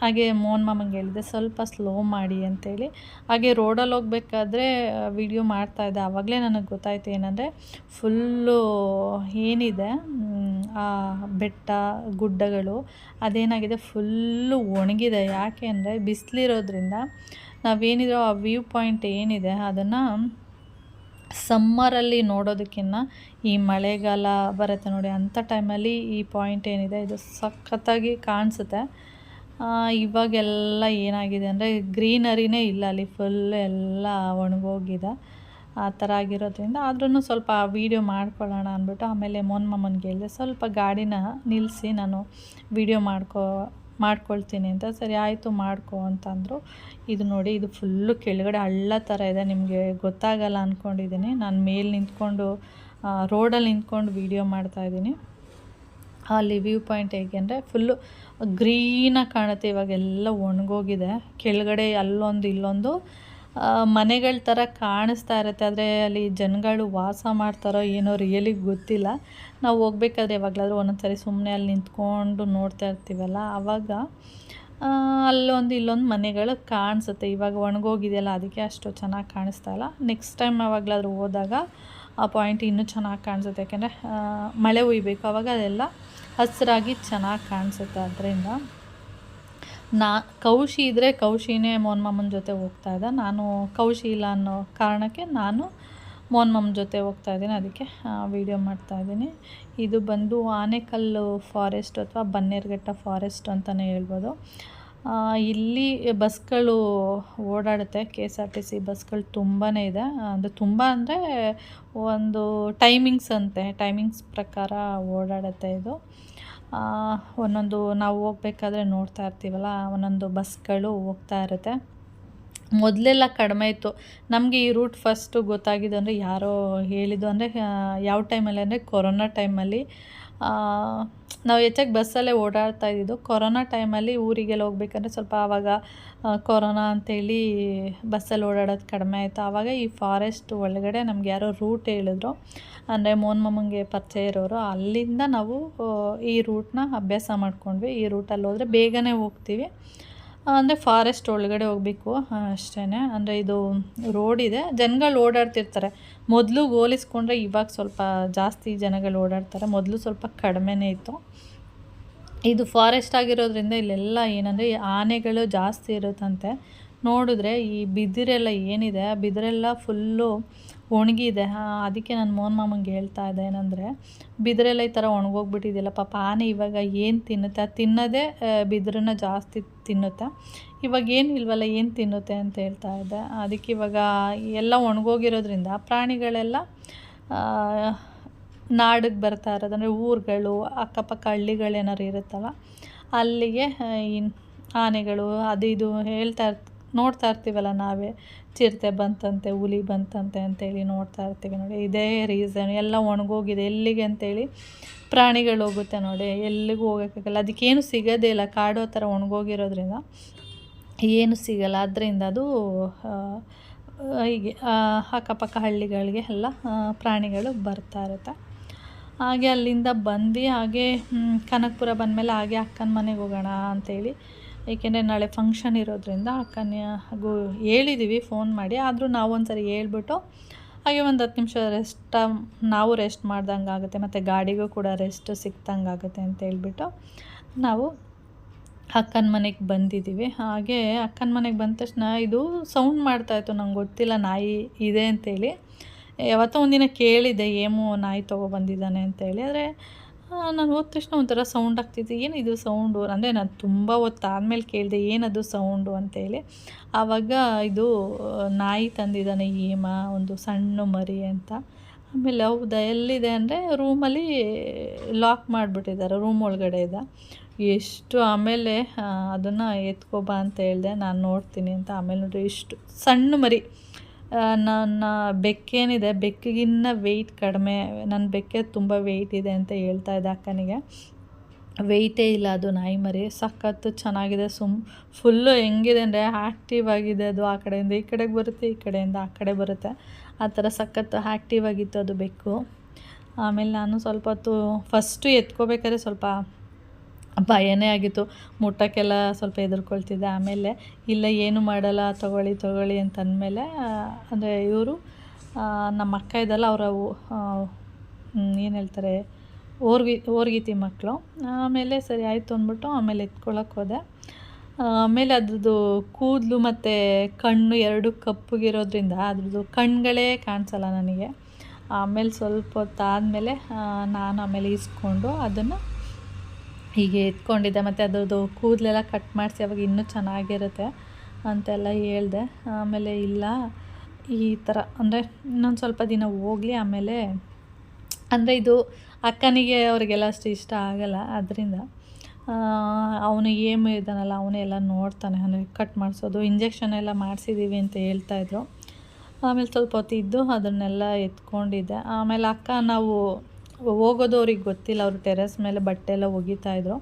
ಹಾಗೆ ಮೋಹನ್ ಮಾಮಂಗೆ ಹೇಳಿದೆ, ಸ್ವಲ್ಪ ಸ್ಲೋ ಮಾಡಿ ಅಂತೇಳಿ. ಹಾಗೆ ರೋಡಲ್ಲಿ ಹೋಗ್ಬೇಕಾದ್ರೆ ವಿಡಿಯೋ ಮಾಡ್ತಾಯಿದ್ದೆ ಆವಾಗಲೇ ನನಗೆ ಗೊತ್ತಾಯ್ತು ಏನಂದರೆ ಫುಲ್ಲು ಏನಿದೆ ಆ ಬೆಟ್ಟ, ಗುಡ್ಡಗಳು, ಅದೇನಾಗಿದೆ, ಫುಲ್ಲು ಒಣಗಿದೆ. ಯಾಕೆ ಅಂದರೆ ಬಿಸಿಲಿರೋದ್ರಿಂದ ನಾವೇನಿದ್ರು ಆ ವ್ಯೂ ಪಾಯಿಂಟ್ ಏನಿದೆ ಅದನ್ನು ಸಮ್ಮರಲ್ಲಿ ನೋಡೋದಕ್ಕಿಂತ ಈ ಮಳೆಗಾಲ ಬರುತ್ತೆ ನೋಡಿ, ಅಂಥ ಟೈಮಲ್ಲಿ ಈ ಪಾಯಿಂಟ್ ಏನಿದೆ ಇದು ಸಖತ್ತಾಗಿ ಕಾಣಿಸುತ್ತೆ. ಇವಾಗೆಲ್ಲ ಏನಾಗಿದೆ ಅಂದರೆ ಗ್ರೀನರಿನೇ ಇಲ್ಲ ಅಲ್ಲಿ ಫುಲ್ ಎಲ್ಲ ಒಣಗೋಗಿದೆ. ಆ ಥರ ಆಗಿರೋದ್ರಿಂದ ಆದ್ರೂ ಸ್ವಲ್ಪ ವೀಡಿಯೋ ಮಾಡ್ಕೊಳ್ಳೋಣ ಅಂದ್ಬಿಟ್ಟು ಆಮೇಲೆ ಮೋನ್ ಹೇಳ್ದೆ ಹೇಳಿದೆ ಸ್ವಲ್ಪ ಗಾಡಿನ ನಿಲ್ಲಿಸಿ ನಾನು ವೀಡಿಯೋ ಮಾಡ್ಕೊ ಮಾಡ್ಕೊಳ್ತೀನಿ ಅಂತ, ಸರಿ ಆಯಿತು ಮಾಡ್ಕೊ ಅಂತಂದರು. ಇದು ನೋಡಿ, ಇದು ಫುಲ್ಲು ಕೆಳಗಡೆ ಹಳ್ಳ ಥರ ಇದೆ. ನಿಮಗೆ ಗೊತ್ತಾಗಲ್ಲ ಅಂದ್ಕೊಂಡಿದ್ದೀನಿ ನಾನು ಮೇಲೆ ನಿಂತ್ಕೊಂಡು ರೋಡಲ್ಲಿ ನಿಂತ್ಕೊಂಡು ವೀಡಿಯೋ ಮಾಡ್ತಾಯಿದ್ದೀನಿ ಅಲ್ಲಿ ವ್ಯೂ ಪಾಯಿಂಟ್ ಹೇಗೆ ಅಂದರೆ, ಫುಲ್ಲು ಗ್ರೀನಾಗಿ ಕಾಣುತ್ತೆ. ಇವಾಗೆಲ್ಲ ಒಣಗೋಗಿದೆ. ಕೆಳಗಡೆ ಅಲ್ಲೊಂದು ಇಲ್ಲೊಂದು ಮನೆಗಳ ಥರ ಕಾಣಿಸ್ತಾ ಇರುತ್ತೆ. ಆದರೆ ಅಲ್ಲಿ ಜನಗಳು ವಾಸ ಮಾಡ್ತಾರೋ ಏನೋ ರಿಯಲಿ ಗೊತ್ತಿಲ್ಲ. ನಾವು ಹೋಗ್ಬೇಕಾದ್ರೆ ಯಾವಾಗಲಾದ್ರೂ ಒಂದೊಂದು ಸರಿ ಸುಮ್ಮನೆ ಅಲ್ಲಿ ನಿಂತ್ಕೊಂಡು ನೋಡ್ತಾ ಇರ್ತೀವಲ್ಲ ಆವಾಗ ಅಲ್ಲೊಂದು ಇಲ್ಲೊಂದು ಮನೆಗಳು ಕಾಣಿಸುತ್ತೆ. ಇವಾಗ ಒಣಗೋಗಿದೆಯಲ್ಲ, ಅದಕ್ಕೆ ಅಷ್ಟು ಚೆನ್ನಾಗಿ ಕಾಣಿಸ್ತಾ ಇಲ್ಲ. ನೆಕ್ಸ್ಟ್ ಟೈಮ್ ಯಾವಾಗಲಾದ್ರೂ ಹೋದಾಗ ಆ ಪಾಯಿಂಟ್ ಇನ್ನೂ ಚೆನ್ನಾಗಿ ಕಾಣಿಸುತ್ತೆ. ಯಾಕೆಂದರೆ ಮಳೆ ಹುಯ್ಬೇಕು. ಅವಾಗ ಅದೆಲ್ಲ ಹಸಿರಾಗಿ ಚೆನ್ನಾಗಿ ಕಾಣಿಸುತ್ತೆ. ಅದರಿಂದ ನಾ, ಕೌಶಿ ಇದ್ದರೆ ಕೌಶಿನೇ ಮೋಹನ್ ಜೊತೆ ಹೋಗ್ತಾ ಇದ್ದ. ನಾನು ಕೌಶಿ ಇಲ್ಲ ಅನ್ನೋ ಕಾರಣಕ್ಕೆ ನಾನು ಮೋಹನ್ ಜೊತೆ ಹೋಗ್ತಾ ಇದ್ದೀನಿ. ಅದಕ್ಕೆ ವೀಡಿಯೋ ಮಾಡ್ತಾಯಿದ್ದೀನಿ ಇದು ಬಂದು ಆನೆಕಲ್ಲು ಫಾರೆಸ್ಟ್ ಅಥವಾ ಬನ್ನೇರುಘಟ್ಟ ಫಾರೆಸ್ಟ್ ಅಂತಲೇ ಹೇಳ್ಬೋದು. ಇಲ್ಲಿ ಬಸ್ಗಳು ಓಡಾಡುತ್ತೆ. K S R T C ಬಸ್ಗಳು ತುಂಬಾ ಇದೆ. ಅಂದರೆ ತುಂಬ ಅಂದರೆ ಒಂದು ಟೈಮಿಂಗ್ಸ್ ಅಂತೆ. ಟೈಮಿಂಗ್ಸ್ ಪ್ರಕಾರ ಓಡಾಡುತ್ತೆ ಇದು. ಒಂದೊಂದು ನಾವು ಹೋಗ್ಬೇಕಾದ್ರೆ ನೋಡ್ತಾ ಇರ್ತೀವಲ್ಲ, ಒಂದೊಂದು ಬಸ್ಗಳು ಹೋಗ್ತಾ ಇರುತ್ತೆ. ಮೊದಲೆಲ್ಲ ಕಡಿಮೆ ಇತ್ತು. ನಮಗೆ ಈ ರೂಟ್ ಫಸ್ಟು ಗೊತ್ತಾಗಿದ್ದು ಅಂದರೆ ಯಾರೋ ಹೇಳಿದ್ದು ಅಂದರೆ ಯಾವ ಟೈಮಲ್ಲಿ ಅಂದರೆ ಕೊರೋನಾ ಟೈಮಲ್ಲಿ ನಾವು ಹೆಚ್ಚಾಗಿ ಬಸ್ಸಲ್ಲೇ ಓಡಾಡ್ತಾ ಇದ್ದಿದ್ದು. ಕೊರೋನಾ ಟೈಮಲ್ಲಿ ಊರಿಗೆಲ್ಲ ಹೋಗ್ಬೇಕಂದ್ರೆ ಸ್ವಲ್ಪ ಆವಾಗ ಕೊರೋನಾ ಅಂತೇಳಿ ಬಸ್ಸಲ್ಲಿ ಓಡಾಡೋದು ಕಡಿಮೆ ಆಯಿತು. ಆವಾಗ ಈ ಫಾರೆಸ್ಟ್ ಒಳಗಡೆ ನಮ್ಗೆ ಯಾರೋ ರೂಟ್ ಹೇಳಿದ್ರು. ಅಂದರೆ ಮೋನ್ ಮಮ್ಮಂಗೆ ಪರಿಚಯ ಇರೋರು. ಅಲ್ಲಿಂದ ನಾವು ಈ ರೂಟ್ನ ಅಭ್ಯಾಸ ಮಾಡ್ಕೊಂಡ್ವಿ. ಈ ರೂಟಲ್ಲಿ ಹೋದರೆ ಬೇಗನೆ ಹೋಗ್ತೀವಿ. ಅಂದರೆ ಫಾರೆಸ್ಟ್ ಒಳಗಡೆ ಹೋಗಬೇಕು ಅಷ್ಟೇ ಅಂದರೆ ಇದು ರೋಡ್ ಇದೆ. ಜನಗಳು ಓಡಾಡ್ತಿರ್ತಾರೆ. ಮೊದಲು ಹೋಲಿಸ್ಕೊಂಡ್ರೆ ಇವಾಗ ಸ್ವಲ್ಪ ಜಾಸ್ತಿ ಜನಗಳು ಓಡಾಡ್ತಾರೆ. ಮೊದಲು ಸ್ವಲ್ಪ ಕಡಿಮೆನೇ ಇತ್ತು. ಇದು ಫಾರೆಸ್ಟ್ ಆಗಿರೋದ್ರಿಂದ ಇಲ್ಲೆಲ್ಲ ಏನಂದರೆ ಆನೆಗಳು ಜಾಸ್ತಿ ಇರುತ್ತಂತೆ. ನೋಡಿದ್ರೆ ಈ ಬಿದಿರೆಲ್ಲ ಏನಿದೆ ಬಿದಿರೆಲ್ಲ ಫುಲ್ಲು ಒಣಗಿದೆ. ಅದಕ್ಕೆ ನಾನು ಮೋಹನ್ ಮಾಮಂಗೆ ಹೇಳ್ತಾ ಇದ್ದೆ ಏನಂದರೆ, ಬಿದಿರೆಲ್ಲ ಈ ಥರ ಒಣಗೋಗ್ಬಿಟ್ಟಿದೆಯಲ್ಲ, ಪಾಪ ಆನೆ ಇವಾಗ ಏನು ತಿನ್ನುತ್ತೆ? ಅದು ತಿನ್ನೋದೇ ಬಿದಿರನ್ನ ಜಾಸ್ತಿ ತಿನ್ನುತ್ತೆ? ಇವಾಗ ಏನು ಇಲ್ವಲ್ಲ, ಏನು ತಿನ್ನುತ್ತೆ ಅಂತ ಹೇಳ್ತಾ ಇದ್ದೆ. ಅದಕ್ಕೆ ಇವಾಗ ಎಲ್ಲ ಒಣಗೋಗಿರೋದ್ರಿಂದ ಪ್ರಾಣಿಗಳೆಲ್ಲ ನಾಡಿಗೆ ಬರ್ತಾ ಇರೋದು. ಅಂದರೆ ಊರುಗಳು, ಅಕ್ಕಪಕ್ಕ ಹಳ್ಳಿಗಳೇನಾರು ಇರುತ್ತಲ್ಲ, ಅಲ್ಲಿಗೆ ಆನೆಗಳು, ಅದು ಇದು ಹೇಳ್ತಾ ನೋಡ್ತಾ ಇರ್ತೀವಲ್ಲ ನಾವೇ, ಚಿರತೆ ಬಂತಂತೆ, ಹುಲಿ ಬಂತಂತೆ ಅಂತೇಳಿ ನೋಡ್ತಾ ಇರ್ತೀವಿ ನೋಡಿ. ಇದೇ ರೀಸನ್ ಎಲ್ಲ ಒಣಗೋಗಿದೆ. ಎಲ್ಲಿಗೆ ಅಂತೇಳಿ ಪ್ರಾಣಿಗಳು ಹೋಗುತ್ತೆ ನೋಡಿ. ಎಲ್ಲಿಗೂ ಹೋಗೋಕ್ಕಾಗಲ್ಲ. ಅದಕ್ಕೇನು ಸಿಗೋದೇ ಇಲ್ಲ. ಕಾಡು ಥರ ಒಣಗೋಗಿರೋದ್ರಿಂದ ಏನು ಸಿಗಲ್ಲ. ಅದರಿಂದ ಅದು ಹೀಗೆ ಅಕ್ಕಪಕ್ಕ ಹಳ್ಳಿಗಳಿಗೆ ಎಲ್ಲ ಪ್ರಾಣಿಗಳು ಬರ್ತಾ ಇರುತ್ತೆ. ಹಾಗೆ ಅಲ್ಲಿಂದ ಬಂದು ಹಾಗೆ ಕನಕಪುರ ಬಂದಮೇಲೆ ಹಾಗೆ ಅಕ್ಕನ ಮನೆಗೆ ಹೋಗೋಣ ಅಂತೇಳಿ ಏಕೆಂದರೆ ನಾಳೆ ಫಂಕ್ಷನ್ ಇರೋದ್ರಿಂದ ಅಕ್ಕನ ಹಾಗೂ ಹೇಳಿದ್ದೀವಿ ಫೋನ್ ಮಾಡಿ. ಆದರೂ ನಾವು ಒಂದು ಸರಿ ಹೇಳ್ಬಿಟ್ಟು ಹಾಗೆ ಒಂದು ಹತ್ತು ನಿಮಿಷ ರೆಸ್ಟ್ ನಾವು ರೆಸ್ಟ್ ಮಾಡ್ದಂಗೆ ಆಗುತ್ತೆ, ಮತ್ತು ಗಾಡಿಗೂ ಕೂಡ ರೆಸ್ಟ್ ಸಿಕ್ತಂಗೆ ಆಗುತ್ತೆ ಅಂತ ಹೇಳ್ಬಿಟ್ಟು ನಾವು ಅಕ್ಕನ ಮನೆಗೆ ಬಂದಿದ್ದೀವಿ ಹಾಗೆ ಅಕ್ಕನ ಮನೆಗೆ ಬಂದ ತಕ್ಷಣ ಇದು ಸೌಂಡ್ ಮಾಡ್ತಾಯಿತ್ತು ನಂಗೆ ಗೊತ್ತಿಲ್ಲ ನಾಯಿ ಇದೆ ಅಂತೇಳಿ. ಯಾವತ್ತೋ ಒಂದಿನ ಕೇಳಿದೆ, ಏಮು, ನಾಯಿ ತೊಗೊಬಂದಿದ್ದಾನೆ ಅಂತೇಳಿ. ಆದರೆ ನಾನು ಹೋದ ತಕ್ಷಣ ಒಂಥರ ಸೌಂಡ್ ಆಗ್ತಿತ್ತು. ಏನಿದು ಸೌಂಡು ಅಂದರೆ ನಾನು ತುಂಬ ಹೊತ್ತಾದ್ಮೇಲೆ ಕೇಳಿದೆ, ಏನದು ಸೌಂಡು ಅಂತೇಳಿ ಆವಾಗ ಇದು, ನಾಯಿ ತಂದಿದ್ದಾನೆ ಏಮ ಒಂದು ಸಣ್ಣ ಮರಿ ಅಂತ. ಆಮೇಲೆ ಹೌದಾ, ಎಲ್ಲಿದೆ ಅಂದರೆ ರೂಮಲ್ಲಿ ಲಾಕ್ ಮಾಡಿಬಿಟ್ಟಿದ್ದಾರೆ ರೂಮ್ ಒಳಗಡೆ ಇದೆ. ಎಷ್ಟು ಆಮೇಲೆ ಅದನ್ನು ಎತ್ಕೊಬಾ ಅಂತ ಹೇಳಿದೆ, ನಾನು ನೋಡ್ತೀನಿ ಅಂತ. ಆಮೇಲೆ ನೋಡಿ ಇಷ್ಟು ಸಣ್ಣ ಮರಿ. ನನ್ನ ಬೆಕ್ಕೇನಿದೆ, ಬೆಕ್ಕಿಗಿನ್ನ ವೆಯ್ಟ್ ಕಡಿಮೆ ನನ್ನ ಬೆಕ್ಕೆ ತುಂಬ ವೆಯ್ಟ್ ಇದೆ ಅಂತ ಹೇಳ್ತಾ ಇದ್ದೆ ಅಕ್ಕನಿಗೆ. ವೆಯ್ಟೇ ಇಲ್ಲ ಅದು ನಾಯಿ ಮರಿ, ಸಖತ್ತು ಚೆನ್ನಾಗಿದೆ, ಸುಮ್ ಫುಲ್ಲು ಹೆಂಗಿದೆ ಅಂದರೆ ಆ್ಯಕ್ಟಿವ್ ಆಗಿದೆ ಅದು ಆ ಕಡೆಯಿಂದ, ಈ ಕಡೆಗೆ ಬರುತ್ತೆ, ಈ ಕಡೆಯಿಂದ ಆ ಕಡೆ ಬರುತ್ತೆ. ಆ ಥರ ಸಖತ್ತು ಆ್ಯಕ್ಟಿವ್ ಆಗಿತ್ತು ಅದು ಬೆಕ್ಕು. ಆಮೇಲೆ ನಾನು ಸ್ವಲ್ಪ ಹೊತ್ತು ಫಸ್ಟು ಎತ್ಕೋಬೇಕಾದ್ರೆ ಸ್ವಲ್ಪ ಭಯನೇ ಆಗಿತ್ತು. ಮುಟ್ಟಕ್ಕೆಲ್ಲ ಸ್ವಲ್ಪ ಹೆದರ್ಕೊಳ್ತಿದ್ದೆ. ಆಮೇಲೆ, ಇಲ್ಲ, ಏನು ಮಾಡಲ್ಲ, ತೊಗೊಳ್ಳಿ ತೊಗೊಳ್ಳಿ ಅಂತ ಅಂದಮೇಲೆ, ಅಂದರೆ ಇವರು ನಮ್ಮ ಅಕ್ಕ ಇದ್ದಲ್ಲ, ಅವರ ಏನು ಹೇಳ್ತಾರೆ ಓರ್ಗಿ ಓರ್ಗಿತಿ ಮಕ್ಕಳು ಆಮೇಲೆ ಸರಿ, ಆಯಿತು ಅಂದ್ಬಿಟ್ಟು ಆಮೇಲೆ ಎತ್ಕೊಳಕ್ಕೆ ಹೋದೆ. ಆಮೇಲೆ ಅದ್ರದ್ದು ಕೂದಲು ಮತ್ತು ಕಣ್ಣು ಎರಡು ಕಪ್ಪಗಿರೋದ್ರಿಂದ ಅದ್ರದ್ದು ಕಣ್ಗಳೇ ಕಾಣಿಸಲ್ಲ ನನಗೆ. ಆಮೇಲೆ ಸ್ವಲ್ಪ ಹೊತ್ತಾದಮೇಲೆ ನಾನು ಆಮೇಲೆ ಇಸ್ಕೊಂಡು ಅದನ್ನು ಹೀಗೆ ಎತ್ಕೊಂಡಿದ್ದೆ. ಮತ್ತು ಅದರದ್ದು ಕೂದಲೆಲ್ಲ ಕಟ್ ಮಾಡಿಸಿ ಅವಾಗ ಇನ್ನೂ ಚೆನ್ನಾಗಿರುತ್ತೆ ಅಂತೆಲ್ಲ ಹೇಳಿದೆ. ಆಮೇಲೆ ಇಲ್ಲ, ಈ ಥರ ಅಂದರೆ ಇನ್ನೊಂದು ಸ್ವಲ್ಪ ದಿನ ಹೋಗಲಿ. ಆಮೇಲೆ ಅಂದರೆ ಇದು ಅಕ್ಕನಿಗೆ ಅವರಿಗೆಲ್ಲ ಅಷ್ಟು ಇಷ್ಟ ಆಗಲ್ಲ ಅದರಿಂದ ಅವನು ಏಮು ಇದ್ದಾನಲ್ಲ ಅವನೇ ಎಲ್ಲ ನೋಡ್ತಾನೆ. ಅಂದರೆ ಕಟ್ ಮಾಡಿಸೋದು ಇಂಜೆಕ್ಷನ್ ಎಲ್ಲ ಮಾಡಿಸಿದ್ದೀವಿ ಅಂತ ಹೇಳ್ತಾಯಿದ್ರು ಆಮೇಲೆ ಸ್ವಲ್ಪ ಹೊತ್ತು ಇದ್ದು ಅದನ್ನೆಲ್ಲ ಎತ್ಕೊಂಡಿದ್ದೆ. ಆಮೇಲೆ ಅಕ್ಕ ನಾವು ಹೋಗೋದು ಅವ್ರಿಗೆ ಗೊತ್ತಿಲ್ಲ. ಅವರು ಟೆರೆಸ್ ಮೇಲೆ ಬಟ್ಟೆ ಎಲ್ಲ ಒಗಿತಾಯಿದ್ರು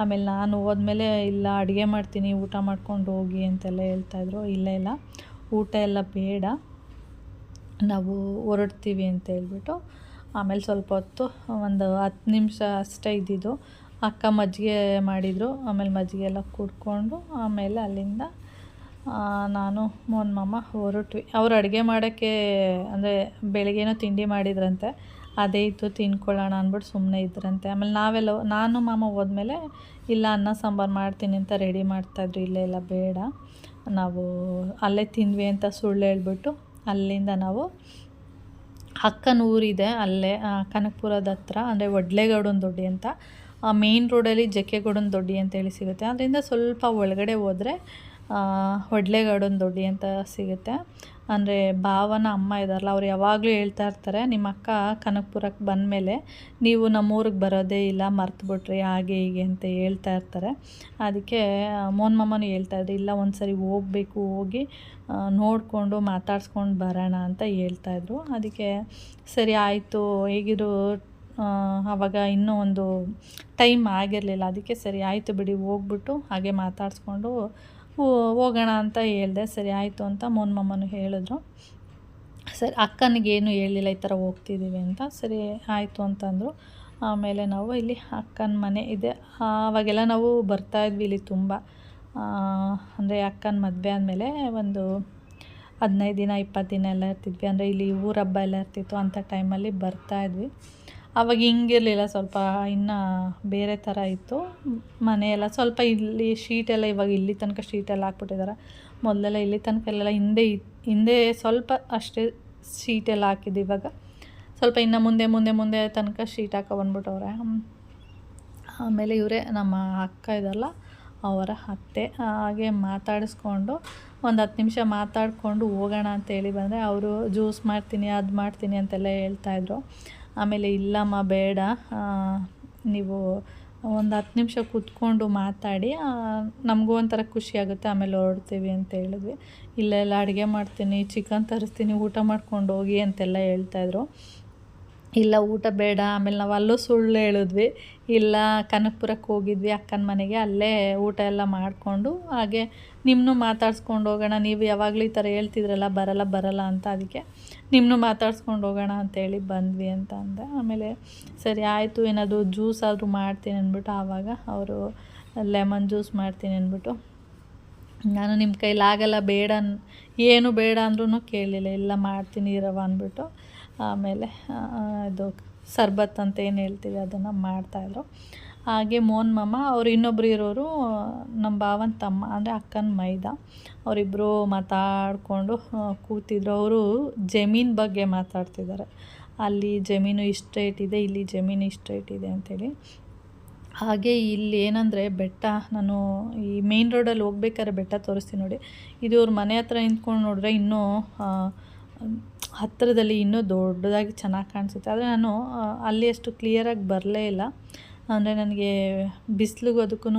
ಆಮೇಲೆ ನಾನು ಹೋದ್ಮೇಲೆ, ಇಲ್ಲ, ಅಡುಗೆ ಮಾಡ್ತೀನಿ, ಊಟ ಮಾಡ್ಕೊಂಡು ಹೋಗಿ ಅಂತೆಲ್ಲ ಹೇಳ್ತಾಯಿದ್ರು ಇಲ್ಲ ಇಲ್ಲ. ಊಟ ಎಲ್ಲ ಬೇಡ. ನಾವು ಹೊರಡ್ತೀವಿ ಅಂತ ಹೇಳ್ಬಿಟ್ಟು, ಆಮೇಲೆ ಸ್ವಲ್ಪ ಹೊತ್ತು, ಒಂದು ಹತ್ತು ನಿಮಿಷ ಅಷ್ಟೇ ಇದ್ದಿದ್ದು. ಅಕ್ಕ ಮಜ್ಜಿಗೆ ಮಾಡಿದರು. ಆಮೇಲೆ ಮಜ್ಜಿಗೆ ಎಲ್ಲ ಕುಡ್ಕೊಂಡು, ಆಮೇಲೆ ಅಲ್ಲಿಂದ ನಾನು ಮೋನ್ ಮಾಮ ಹೊರಟ್ವಿ. ಅವ್ರು ಅಡುಗೆ ಮಾಡೋಕ್ಕೆ, ಅಂದರೆ ಬೆಳಗ್ಗೆನೋ ತಿಂಡಿ ಮಾಡಿದ್ರಂತೆ. ಅದೇ ಇತ್ತು, ತಿನ್ಕೊಳ್ಳೋಣ ಅಂದ್ಬಿಟ್ಟು ಸುಮ್ಮನೆ ಇದ್ರಂತೆ. ಆಮೇಲೆ ನಾವೆಲ್ಲ, ನಾನು ಮಾಮ ಹೋದ್ಮೇಲೆ, ಇಲ್ಲ ಅನ್ನ ಸಾಂಬಾರು ಮಾಡ್ತೀನಿ ಅಂತ ರೆಡಿ ಮಾಡ್ತಾಯಿದ್ರು ಇಲ್ಲೇ ಇಲ್ಲ, ಬೇಡ. ನಾವು ಅಲ್ಲೇ ತಿಂದ್ವಿ ಅಂತ ಸುಳ್ಳು ಹೇಳ್ಬಿಟ್ಟು, ಅಲ್ಲಿಂದ ನಾವು ಅಕ್ಕನ ಊರಿದೆ ಅಲ್ಲೇ ಕನಕಪುರದ ಹತ್ರ, ಅಂದರೆ ಒಡ್ಲೆಗೌಡನ ದೊಡ್ಡಿ ಅಂತ. ಮೇನ್ ರೋಡಲ್ಲಿ ಜಕ್ಕೆಗೌಡನ ದೊಡ್ಡಿ ಅಂತೇಳಿ ಸಿಗುತ್ತೆ. ಅದರಿಂದ ಸ್ವಲ್ಪ ಒಳಗಡೆ ಹೋದರೆ ಒಡ್ಲೆಗೌಡನ ದೊಡ್ಡಿ ಅಂತ ಸಿಗುತ್ತೆ. ಅಂದರೆ ಭಾವನ ಅಮ್ಮ ಇದ್ದಾರಲ್ಲ, ಅವ್ರು ಯಾವಾಗಲೂ ಹೇಳ್ತಾ ಇರ್ತಾರೆ, ನಿಮ್ಮ ಅಕ್ಕ ಕನಕಪುರಕ್ಕೆ ಬಂದಮೇಲೆ ನೀವು ನಮ್ಮೂರಿಗೆ ಬರೋದೇ ಇಲ್ಲ, ಮರ್ತುಬಿಟ್ರಿ, ಹಾಗೆ ಹೀಗೆ ಅಂತ ಹೇಳ್ತಾ ಇರ್ತಾರೆ. ಅದಕ್ಕೆ ಮೋನ್ ಹೇಳ್ತಾ ಹೇಳ್ತಾಯಿದ್ರು ಇಲ್ಲ ಒಂದು ಸರಿ ಹೋಗ್ಬೇಕು, ಹೋಗಿ ನೋಡಿಕೊಂಡು, ಮಾತಾಡ್ಸ್ಕೊಂಡು ಬರೋಣ ಅಂತ ಹೇಳ್ತಾಯಿದ್ರು ಅದಕ್ಕೆ, ಸರಿ ಆಯಿತು, ಹೇಗಿದ್ರು ಆವಾಗ ಇನ್ನೂ ಒಂದು ಟೈಮ್ ಆಗಿರಲಿಲ್ಲ, ಅದಕ್ಕೆ ಸರಿ ಆಯಿತು ಬಿಡಿ, ಹೋಗ್ಬಿಟ್ಟು ಹಾಗೆ ಮಾತಾಡಿಸ್ಕೊಂಡು ಹೋಗೋಣ ಅಂತ ಹೇಳಿದೆ. ಸರಿ, ಆಯಿತು ಅಂತ ಮೋನ್ ಮಮ್ಮನೂ ಹೇಳಿದ್ರು. ಸರಿ, ಅಕ್ಕನಿಗೇನು ಹೇಳಿಲ್ಲ, ಈ ಥರ ಹೋಗ್ತಿದ್ದೀವಿ ಅಂತ. ಸರಿ, ಆಯಿತು ಅಂತಂದರು. ಆಮೇಲೆ ನಾವು ಇಲ್ಲಿ ಅಕ್ಕನ ಮನೆ ಇದೆ. ಆವಾಗೆಲ್ಲ ನಾವು ಬರ್ತಾಯಿದ್ವಿ ಇಲ್ಲಿ ತುಂಬ. ಅಂದರೆ ಅಕ್ಕನ ಮದುವೆ ಆದಮೇಲೆ ಒಂದು ಹದಿನೈದು ದಿನ, ಇಪ್ಪತ್ತು ದಿನ ಎಲ್ಲ ಇರ್ತಿದ್ವಿ. ಅಂದರೆ ಇಲ್ಲಿ ಊರ ಹಬ್ಬ ಎಲ್ಲ ಇರ್ತಿತ್ತು ಅಂಥ ಟೈಮಲ್ಲಿ ಬರ್ತಾಯಿದ್ವಿ ಅವಾಗ ಹಿಂಗಿರಲಿಲ್ಲ, ಸ್ವಲ್ಪ ಇನ್ನು ಬೇರೆ ಥರ ಇತ್ತು. ಮನೆಯೆಲ್ಲ ಸ್ವಲ್ಪ ಇಲ್ಲಿ ಶೀಟೆಲ್ಲ ಇವಾಗ ಇಲ್ಲಿ ತನಕ ಶೀಟೆಲ್ಲ ಹಾಕ್ಬಿಟ್ಟಿದ್ದಾರೆ ಮೊದಲೆಲ್ಲ ಇಲ್ಲಿ ತನಕ ಎಲ್ಲ ಹಿಂದೆ ಹಿಂದೆ ಸ್ವಲ್ಪ ಅಷ್ಟೇ ಶೀಟೆಲ್ಲ ಹಾಕಿದ್ದು ಇವಾಗ. ಸ್ವಲ್ಪ ಇನ್ನು ಮುಂದೆ ಮುಂದೆ ಮುಂದೆ ತನಕ ಶೀಟ್ ಹಾಕೋ ಬಂದ್ಬಿಟ್ಟವ್ರೆ. ಆಮೇಲೆ ಇವರೇ ನಮ್ಮ ಅಕ್ಕ ಇದಲ್ಲ ಅವರ ಅತ್ತೆ, ಹಾಗೆ ಮಾತಾಡಿಸ್ಕೊಂಡು ಒಂದು ಹತ್ತು ನಿಮಿಷ ಮಾತಾಡಿಕೊಂಡು ಹೋಗೋಣ ಅಂತೇಳಿ ಬಂದರೆ, ಅವರು ಜ್ಯೂಸ್ ಮಾಡ್ತೀನಿ, ಅದು ಮಾಡ್ತೀನಿ ಅಂತೆಲ್ಲ ಹೇಳ್ತಾಯಿದ್ರು ಆಮೇಲೆ ಇಲ್ಲಮ್ಮ ಬೇಡ. ನೀವು ಒಂದು ಹತ್ತು ನಿಮಿಷ ಕೂತ್ಕೊಂಡು ಮಾತಾಡಿ. ನಮಗೂ ಒಂಥರ ಖುಷಿಯಾಗುತ್ತೆ ಆಮೇಲೆ ಹೊರಡ್ತೀವಿ ಅಂತ ಹೇಳಿದ್ವಿ. ಇಲ್ಲೆಲ್ಲ ಅಡುಗೆ ಮಾಡ್ತೀನಿ, ಚಿಕನ್ ತರಿಸ್ತೀನಿ, ಊಟ ಮಾಡ್ಕೊಂಡು ಹೋಗಿ ಅಂತೆಲ್ಲ ಹೇಳ್ತಾಯಿದ್ರು ಇಲ್ಲ ಊಟ ಬೇಡ, ಆಮೇಲೆ ನಾವು ಅಲ್ಲೂ ಸುಳ್ಳು ಹೇಳಿದ್ವಿ. ಇಲ್ಲ ಕನಕಪುರಕ್ಕೆ ಹೋಗಿದ್ವಿ ಅಕ್ಕನ ಮನೆಗೆ, ಅಲ್ಲೇ ಊಟ ಎಲ್ಲ ಮಾಡಿಕೊಂಡು ಹಾಗೆ ನಿಮ್ಮನ್ನು ಮಾತಾಡ್ಸ್ಕೊಂಡು ಹೋಗೋಣ, ನೀವು ಯಾವಾಗಲೂ ಈ ಥರ ಹೇಳ್ತಿದ್ರಲ್ಲ, ಬರಲ್ಲ ಬರಲ್ಲ ಅಂತ ಅದಕ್ಕೆ ನಿಮ್ಮನ್ನು ಮಾತಾಡ್ಸ್ಕೊಂಡು ಹೋಗೋಣ ಅಂತೇಳಿ ಬಂದ್ವಿ ಅಂತ ಅಂದೆ. ಆಮೇಲೆ ಸರಿ ಆಯಿತು, ಏನಾದರೂ ಜ್ಯೂಸ್ ಆದರೂ ಮಾಡ್ತೀನಿ ಅಂದ್ಬಿಟ್ಟು ಆವಾಗ ಅವರು ಲೆಮನ್ ಜ್ಯೂಸ್ ಮಾಡ್ತೀನಿ ಅಂದ್ಬಿಟ್ಟು ನಾನು ನಿಮ್ಮ ಕೈಲಾಗಲ್ಲ ಬೇಡ, ಏನು ಬೇಡ ಅಂದ್ರೂ ಕೇಳಲಿಲ್ಲ ಇಲ್ಲ ಮಾಡ್ತೀನಿ ಇರವ ಅಂದ್ಬಿಟ್ಟು ಆಮೇಲೆ ಇದು ಸರ್ಬತ್ ಅಂತ ಏನು ಹೇಳ್ತೀವಿ, ಅದನ್ನು ಮಾಡ್ತಾಯಿದ್ರು ಹಾಗೆ ಮೋನ್ ಮಾಮ ಅವ್ರು ಇನ್ನೊಬ್ರು ಇರೋರು ನಮ್ಮ ಭಾವನ ತಮ್ಮ, ಅಂದರೆ ಅಕ್ಕನ ಮೈದ. ಅವರಿಬ್ಬರು ಮಾತಾಡಿಕೊಂಡು ಕೂತಿದ್ರು. ಅವರು ಜಮೀನ್ ಬಗ್ಗೆ ಮಾತಾಡ್ತಿದ್ದಾರೆ. ಅಲ್ಲಿ ಜಮೀನು ಇಷ್ಟು ರೇಟ್ ಇದೆ, ಇಲ್ಲಿ ಜಮೀನು ಇಷ್ಟು ರೇಟ್ ಇದೆ ಅಂಥೇಳಿ ಹಾಗೆ ಇಲ್ಲಿ ಏನಂದರೆ, ಬೆಟ್ಟ, ನಾನು ಈ ಮೇನ್ ರೋಡಲ್ಲಿ ಹೋಗ್ಬೇಕಾದ್ರೆ ಬೆಟ್ಟ ತೋರಿಸ್ತೀನಿ ನೋಡಿ. ಇದು ಅವ್ರ ಮನೆ ಹತ್ರ ನಿಂತ್ಕೊಂಡು ನೋಡಿದ್ರೆ ಇನ್ನೂ ಹತ್ತಿರದಲ್ಲಿ ಇನ್ನೂ ದೊಡ್ಡದಾಗಿ ಚೆನ್ನಾಗಿ ಕಾಣಿಸುತ್ತೆ. ಆದರೆ ನಾನು ಅಲ್ಲಿ ಅಷ್ಟು ಕ್ಲಿಯರಾಗಿ ಬರಲೇ ಇಲ್ಲ. ಅಂದರೆ ನನಗೆ ಬಿಸಿಲಿಗೂ ಅದಕ್ಕೂ